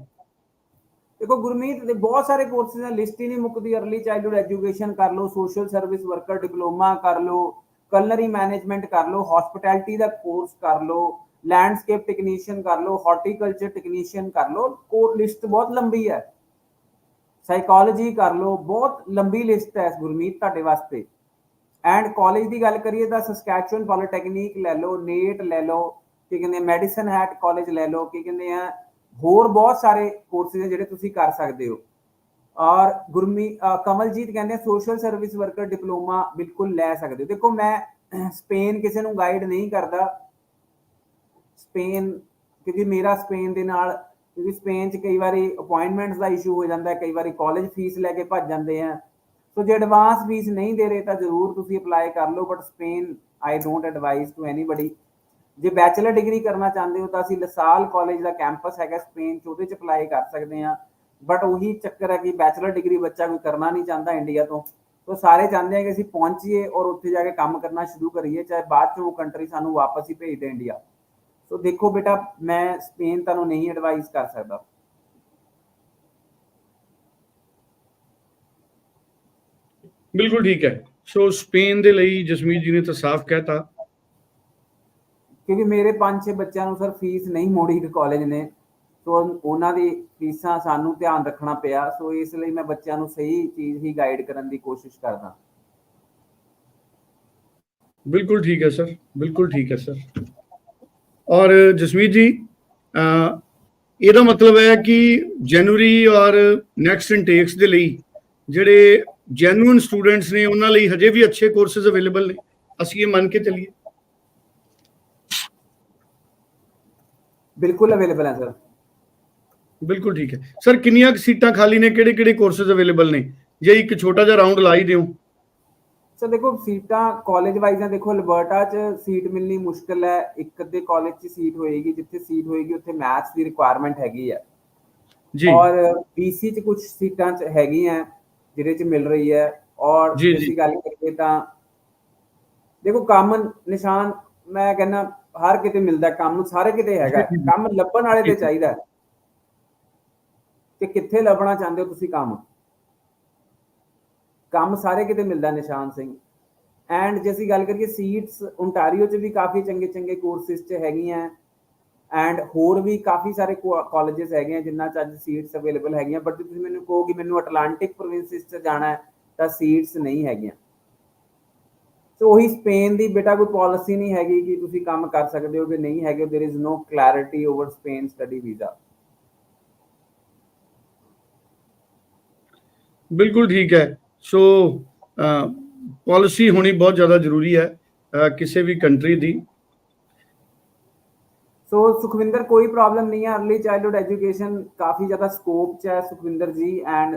ਦੇਖੋ ਗੁਰਮੀਤ, ਦੇ ਬਹੁਤ ਸਾਰੇ ਕੋਰਸਿਸ ਨੇ, ਲਿਸਟ ਹੀ ਨਹੀਂ ਮੁੱਕਦੀ अर्ਲੀ ਚਾਈਲਡਹੂਡ ਐਜੂਕੇਸ਼ਨ ਕਰ ਲਓ ਸੋਸ਼ਲ ਸਰਵਿਸ ਵਰਕਰ ਡਿਪਲੋਮਾ ਕਰ ਲਓ ਕਲਨਰੀ ਮੈਨੇਜਮੈਂਟ ਕਰ ਲਓ ਹਸਪਿਟੈਲਿਟੀ ਦਾ ਕੋਰਸ ਕਰ ਲਓ ਲੈਂਡਸਕੇਪ ਟੈਕਨੀਸ਼ੀਅਨ ਕਰ ਲਓ ਹਾਰਟੀਕਲਚਰ ਟੈਕਨੀਸ਼ੀਅਨ ਕਰ ਲਓ ਕੋਰ ਲਿਸਟ ਬਹੁਤ ਲੰਬੀ ਹੈ ਸਾਈਕੋਲੋਜੀ ਕਰ ਲਓ, ਬਹੁਤ ਲੰਬੀ ਲਿਸਟ ਹੈ ਗੁਰਮੀਤ, ਤੁਹਾਡੇ ਵਾਸਤੇ ਐਂਡ ਕਾਲਜ ਦੀ ਗੱਲ ਕਰੀਏ ਤਾਂ ਸਸਕੈਚੁਅਨ ਪੋਲੀਟੈਕਨਿਕ ਲੈ ਲਓ ਨੇਟ ਲੈ ਲਓ, ਕੀ ਕਹਿੰਦੇ ਮੈਡੀਸਨ ਹੈਟ ਕਾਲਜ ਲੈ ਲਓ, ਕੀ ਕਹਿੰਦੇ ਆ, ਹੋਰ ਬਹੁਤ ਸਾਰੇ ਕੋਰਸਿਸ ਜਿਹੜੇ ਤੁਸੀਂ ਕਰ ਸਕਦੇ ਹੋ। ਔਰ ਗੁਰਮੀ ਕਮਲਜੀਤ ਕਹਿੰਦੇ ਸੋਸ਼ਲ ਸਰਵਿਸ ਵਰਕਰ ਡਿਪਲੋਮਾ ਬਿਲਕੁਲ ਲੈ ਸਕਦੇ ਹੋ। ਦੇਖੋ ਮੈਂ ਸਪੇਨ ਕਿਸੇ ਨੂੰ ਗਾਈਡ ਨਹੀਂ ਕਰਦਾ। ਸਪੇਨ, ਕਿਉਂਕਿ ਮੇਰਾ ਸਪੇਨ ਦੇ ਨਾਲ, ਕਿਉਂਕਿ ਸਪੇਨ 'ਚ ਕਈ ਵਾਰੀ ਅਪਾਇੰਟਮੈਂਟਸ ਦਾ ਇਸ਼ੂ ਹੋ ਜਾਂਦਾ ਹੈ ਕਈ ਵਾਰੀ ਕਾਲਜ ਫੀਸ ਲੈ ਕੇ ਭੱਜ ਜਾਂਦੇ ਆ। ਸੋ ਜੇ ਐਡਵਾਂਸ ਫੀਸ ਨਹੀਂ ਦੇ ਰਹੇ ਤਾਂ ਜ਼ਰੂਰ ਤੁਸੀਂ ਅਪਲਾਈ ਕਰ ਲਓ but Spain I don't advise to anybody ਜੇ ਬੈਚਲਰ ਡਿਗਰੀ ਕਰਨਾ ਚਾਹੁੰਦੇ ਹੋ ਤਾਂ ਅਸੀਂ ਲਸਾਲ ਕਾਲਜ ਦਾ ਕੈਂਪਸ ਹੈਗਾ ਸਪੇਨ ਚ, ਉਹਦੇ ਚ ਅਪਲਾਈ ਕਰ ਸਕਦੇ ਆ ਬਟ ਉਹੀ ਚੱਕਰ ਹੈ ਕਿ ਬੈਚਲਰ ਡਿਗਰੀ ਬੱਚਾ ਕੋਈ ਕਰਨਾ ਨਹੀਂ ਚਾਹੁੰਦਾ ਇੰਡੀਆ ਤੋਂ। ਸੋ ਸਾਰੇ ਚਾਹੁੰਦੇ ਆ ਕਿ ਅਸੀਂ ਪਹੁੰਚੀਏ ਔਰ ਉੱਥੇ ਜਾ ਕੇ ਕੰਮ ਕਰਨਾ ਸ਼ੁਰੂ ਕਰੀਏ, ਚਾਹੇ ਬਾਅਦ ਚ ਉਹ ਕੰਟਰੀ ਸਾਨੂੰ ਵਾਪਸ ਹੀ ਭੇਜ ਦੇ ਇੰਡੀਆ ਸੋ ਦੇਖੋ ਬੇਟਾ, ਮੈਂ ਸਪੇਨ ਤੁਹਾਨੂੰ ਨਹੀਂ ਐਡਵਾਈਸ ਕਰ ਸਕਦਾ। ਬਿਲਕੁਲ ਠੀਕ ਹੈ। ਸੋ ਸਪੇਨ ਦੇ ਲਈ ਜਸਮੀਤ ਜੀ ਨੇ ਤਾਂ ਸਾਫ਼ ਕਹਿਤਾ। ਕਿਉਂਕਿ ਮੇਰੇ ਪੰਜ ਛੇ ਬੱਚਿਆਂ ਨੂੰ ਸਰ ਫੀਸ ਨਹੀਂ ਮੋੜੀ ਕਾਲਜ ਨੇ। ਸੋ ਉਹਨਾਂ ਦੀ ਫੀਸਾਂ ਸਾਨੂੰ ਧਿਆਨ ਰੱਖਣਾ ਪਿਆ। ਸੋ ਇਸ ਲਈ ਮੈਂ ਬੱਚਿਆਂ ਨੂੰ ਸਹੀ ਚੀਜ਼ ਹੀ ਗਾਈਡ ਕਰਨ ਦੀ ਕੋਸ਼ਿਸ਼ ਕਰਦਾ। ਬਿਲਕੁਲ ਠੀਕ ਹੈ ਸਰ। ਬਿਲਕੁਲ ਠੀਕ ਹੈ ਸਰ। ਔਰ ਜਸਮੀਤ ਜੀ ਇਹਦਾ ਮਤਲਬ ਹੈ ਕਿ ਜਨਵਰੀ ਔਰ ਨੈਕਸਟ ਇਨਟੇਕਸ ਦੇ ਲਈ ਜਿਹੜੇ ਜੈਨੂਇਨ ਸਟੂਡੈਂਟਸ ਨੇ ਉਹਨਾਂ ਲਈ ਹਜੇ ਵੀ ਅੱਛੇ ਕੋਰਸਸ ਅਵੇਲੇਬਲ ਨੇ ਅਸੀਂ ਇਹ ਮੰਨ ਕੇ ਚੱਲੀਏ ਬਿਲਕੁਲ ਅਵੇਲੇਬਲ ਹੈ ਸਰ ਬਿਲਕੁਲ ਠੀਕ ਹੈ ਸਰ ਕਿੰਨੀਆਂ ਕੁ ਸੀਟਾਂ ਖਾਲੀ ਨੇ ਕਿਹੜੇ ਕਿਹੜੇ ਕੋਰਸਸ ਅਵੇਲੇਬਲ ਨੇ ਜੇ ਇੱਕ ਛੋਟਾ ਜਿਹਾ ਰਾਉਂਡ ਲਾ ਹੀ ਦਿਓ ਸਰ ਦੇਖੋ ਸੀਟਾਂ ਕਾਲਜ ਵਾਈਜ਼ ਆ ਦੇਖੋ ਅਲਬਰਟਾ 'ਚ ਸੀਟ ਮਿਲਣੀ ਮੁਸ਼ਕਲ ਹੈ ਇੱਕ ਅੱਧੇ ਕਾਲਜ 'ਚ ਸੀਟ ਹੋਏਗੀ ਜਿੱਥੇ ਸੀਟ ਹੋਏਗੀ ਉੱਥੇ ਮੈਥਸ ਦੀ ਰਿਕੁਆਇਰਮੈਂਟ ਹੈਗੀ ਹੈ ਜੀ ਔਰ BC 'ਚ ਕੁਝ ਸੀਟਾਂ 'ਚ ਹੈਗੀਆਂ ਜਿਹਦੇ 'ਚ ਮਿਲ ਰਹੀ ਹੈ ਔਰ ਜੀ, ਗੱਲ ਕਰੀਏ ਤਾਂ ਦੇਖੋ ਕੰਮ ਨਿਸ਼ਾਨ ਮੈਂ ਕਹਿੰਦਾ ਹਰ ਕਿਤੇ ਮਿਲਦਾ ਕੰਮ ਸਾਰੇ ਕਿਤੇ ਹੈਗਾ ਕੰਮ ਲੱਭਣ ਵਾਲੇ ਤੇ ਚਾਹੀਦਾ। ਕਿ ਕਿੱਥੇ ਲੱਭਣਾ ਚਾਹੁੰਦੇ ਹੋ ਤੁਸੀਂ ਕੰਮ? ਕੰਮ ਸਾਰੇ ਕਿਤੇ ਮਿਲਦਾ ਨਿਸ਼ਾਨ ਸਿੰਘ। ਐਂਡ ਜੇ ਅਸੀਂ ਗੱਲ ਕਰੀਏ ਸੀਟਸ ਓਨਟਾਰੀਓ 'ਚ ਵੀ ਕਾਫੀ ਚੰਗੇ ਚੰਗੇ ਕੋਰਸਿਸ 'ਚ ਹੈਗੀਆਂ ਐਂਡ ਹੋਰ ਵੀ ਕਾਫੀ ਸਾਰੇ ਕਾਲਜਸ ਹੈਗੇ ਆ ਜਿਨ੍ਹਾਂ 'ਚ ਅੱਜ ਸੀਟਸ ਅਵੇਲੇਬਲ ਹੈਗੀਆਂ ਬਟ ਜੇ ਤੁਸੀਂ ਮੈਨੂੰ ਕਹੋ ਕਿ ਮੈਨੂੰ ਅਟਲਾਂਟਿਕ ਪ੍ਰੋਵਿੰਸਿਸ 'ਚ ਜਾਣਾ ਹੈ ਤਾਂ ਸੀਟਸ ਨਹੀਂ ਹੈਗੀਆਂ ਸੋ ਉਹੀ ਸਪੇਨ ਦੀ ਬੇਟਾ ਕੋਈ ਪਾਲਿਸੀ ਨਹੀਂ ਹੈਗੀ ਕਿ ਤੁਸੀਂ ਕੰਮ ਕਰ ਸਕਦੇ ਹੋ ਕਿ ਨਹੀਂ ਹੈਗੇ there is no clarity over Spain study visa ਬਿਲਕੁਲ ਠੀਕ ਹੈ ਸੋ ਪਾਲਿਸੀ ਹੋਣੀ ਬਹੁਤ ਜ਼ਿਆਦਾ ਜ਼ਰੂਰੀ ਹੈ ਅ, ਕਿਸੇ ਵੀ ਕੰਟਰੀ ਦੀ ਸੋ ਸੁਖਵਿੰਦਰ ਕੋਈ ਪ੍ਰੋਬਲਮ ਨਹੀਂ ਹੈ अर्ਲੀ ਚਾਈਲਡਹੂਡ ਐਜੂਕੇਸ਼ਨ ਕਾਫੀ ਜ਼ਿਆਦਾ ਸਕੋਪ ਚ ਹੈ ਸੁਖਵਿੰਦਰ ਜੀ ਐਂਡ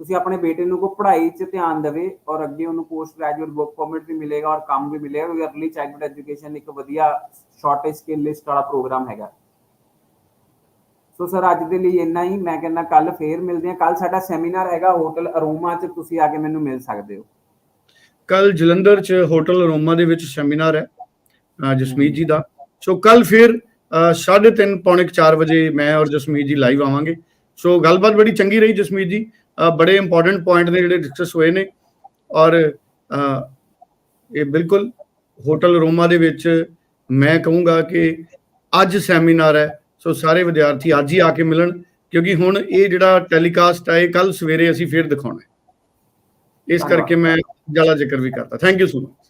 ਤੁਸੀਂ ਆਪਣੇ ਬੇਟੇ ਨੂੰ ਕੋ ਪੜ੍ਹਾਈ 'ਚ ਧਿਆਨ ਦੇਵੇ ਔਰ ਅੱਗੇ ਉਹਨੂੰ ਪੋਸਟ ਗ੍ਰੈਜੂਏਟ ਵਰਕ ਪਰਮਿਟ ਵੀ ਮਿਲੇਗਾ ਔਰ ਕੰਮ ਵੀ ਮਿਲੇਗਾ ਕਿਉਂਕਿ अर्ਲੀ ਚਾਈਲਡਹੂਡ ਐਜੂਕੇਸ਼ਨ ਇੱਕ ਵਧੀਆ ਸ਼ਾਰਟੇਜ ਸਕਿੱਲ ਲਿਸਟ ਵਾਲਾ ਪ੍ਰੋਗਰਾਮ ਹੈਗਾ। ਸੋ ਸਰ ਅੱਜ ਦੇ ਲਈ ਇੰਨਾ ਹੀ। ਮੈਂ ਕਹਿੰਦਾ ਕੱਲ ਫੇਰ ਮਿਲਦੇ ਆ ਕੱਲ ਸਾਡਾ ਸੈਮੀਨਾਰ ਹੈਗਾ ਹੋਟਲ ਅਰੋਮਾ 'ਚ। ਤੁਸੀਂ ਆ ਕੇ ਮੈਨੂੰ ਮਿਲ ਸਕਦੇ ਹੋ। ਕੱਲ ਜਲੰਧਰ 'ਚ ਹੋਟਲ ਅਰੋਮਾ ਦੇ ਵਿੱਚ ਸੈਮੀਨਾਰ ਹੈ ਜਸਮੀਤ ਜੀ ਦਾ। ਸੋ ਕੱਲ ਫੇਰ 3:30 ਪੌਣੇ 4 ਵਜੇ ਮੈਂ ਔਰ ਜਸਮੀਤ ਜੀ ਲਾਈਵ ਆਵਾਂਗੇ। ਸੋ ਗੱਲਬਾਤ ਬੜੀ ਚੰਗੀ ਰਹੀ ਜਸਮੀਤ ਜੀ। ਬੜੇ ਇੰਪੋਰਟੈਂਟ ਪੁਆਇੰਟ ਨੇ ਜਿਹੜੇ ਡਿਸਕਸ ਹੋਏ ਨੇ। ਔਰ ਇਹ ਬਿਲਕੁਲ ਹੋਟਲ ਰੋਮਾ ਦੇ ਵਿੱਚ ਮੈਂ ਕਹੂੰਗਾ ਕਿ ਅੱਜ ਸੈਮੀਨਾਰ ਹੈ। ਸੋ ਸਾਰੇ ਵਿਦਿਆਰਥੀ ਅੱਜ ਹੀ ਆ ਕੇ ਮਿਲਣ ਕਿਉਂਕਿ ਹੁਣ ਇਹ ਜਿਹੜਾ ਟੈਲੀਕਾਸਟ ਹੈ ਕੱਲ ਸਵੇਰੇ ਅਸੀਂ ਫਿਰ ਦਿਖਾਉਣਾ ਇਸ। ਕਰਕੇ ਮੈਂ ਜ਼ਿਆਦਾ ਜ਼ਿਕਰ ਵੀ ਕਰਤਾ। Thank you so much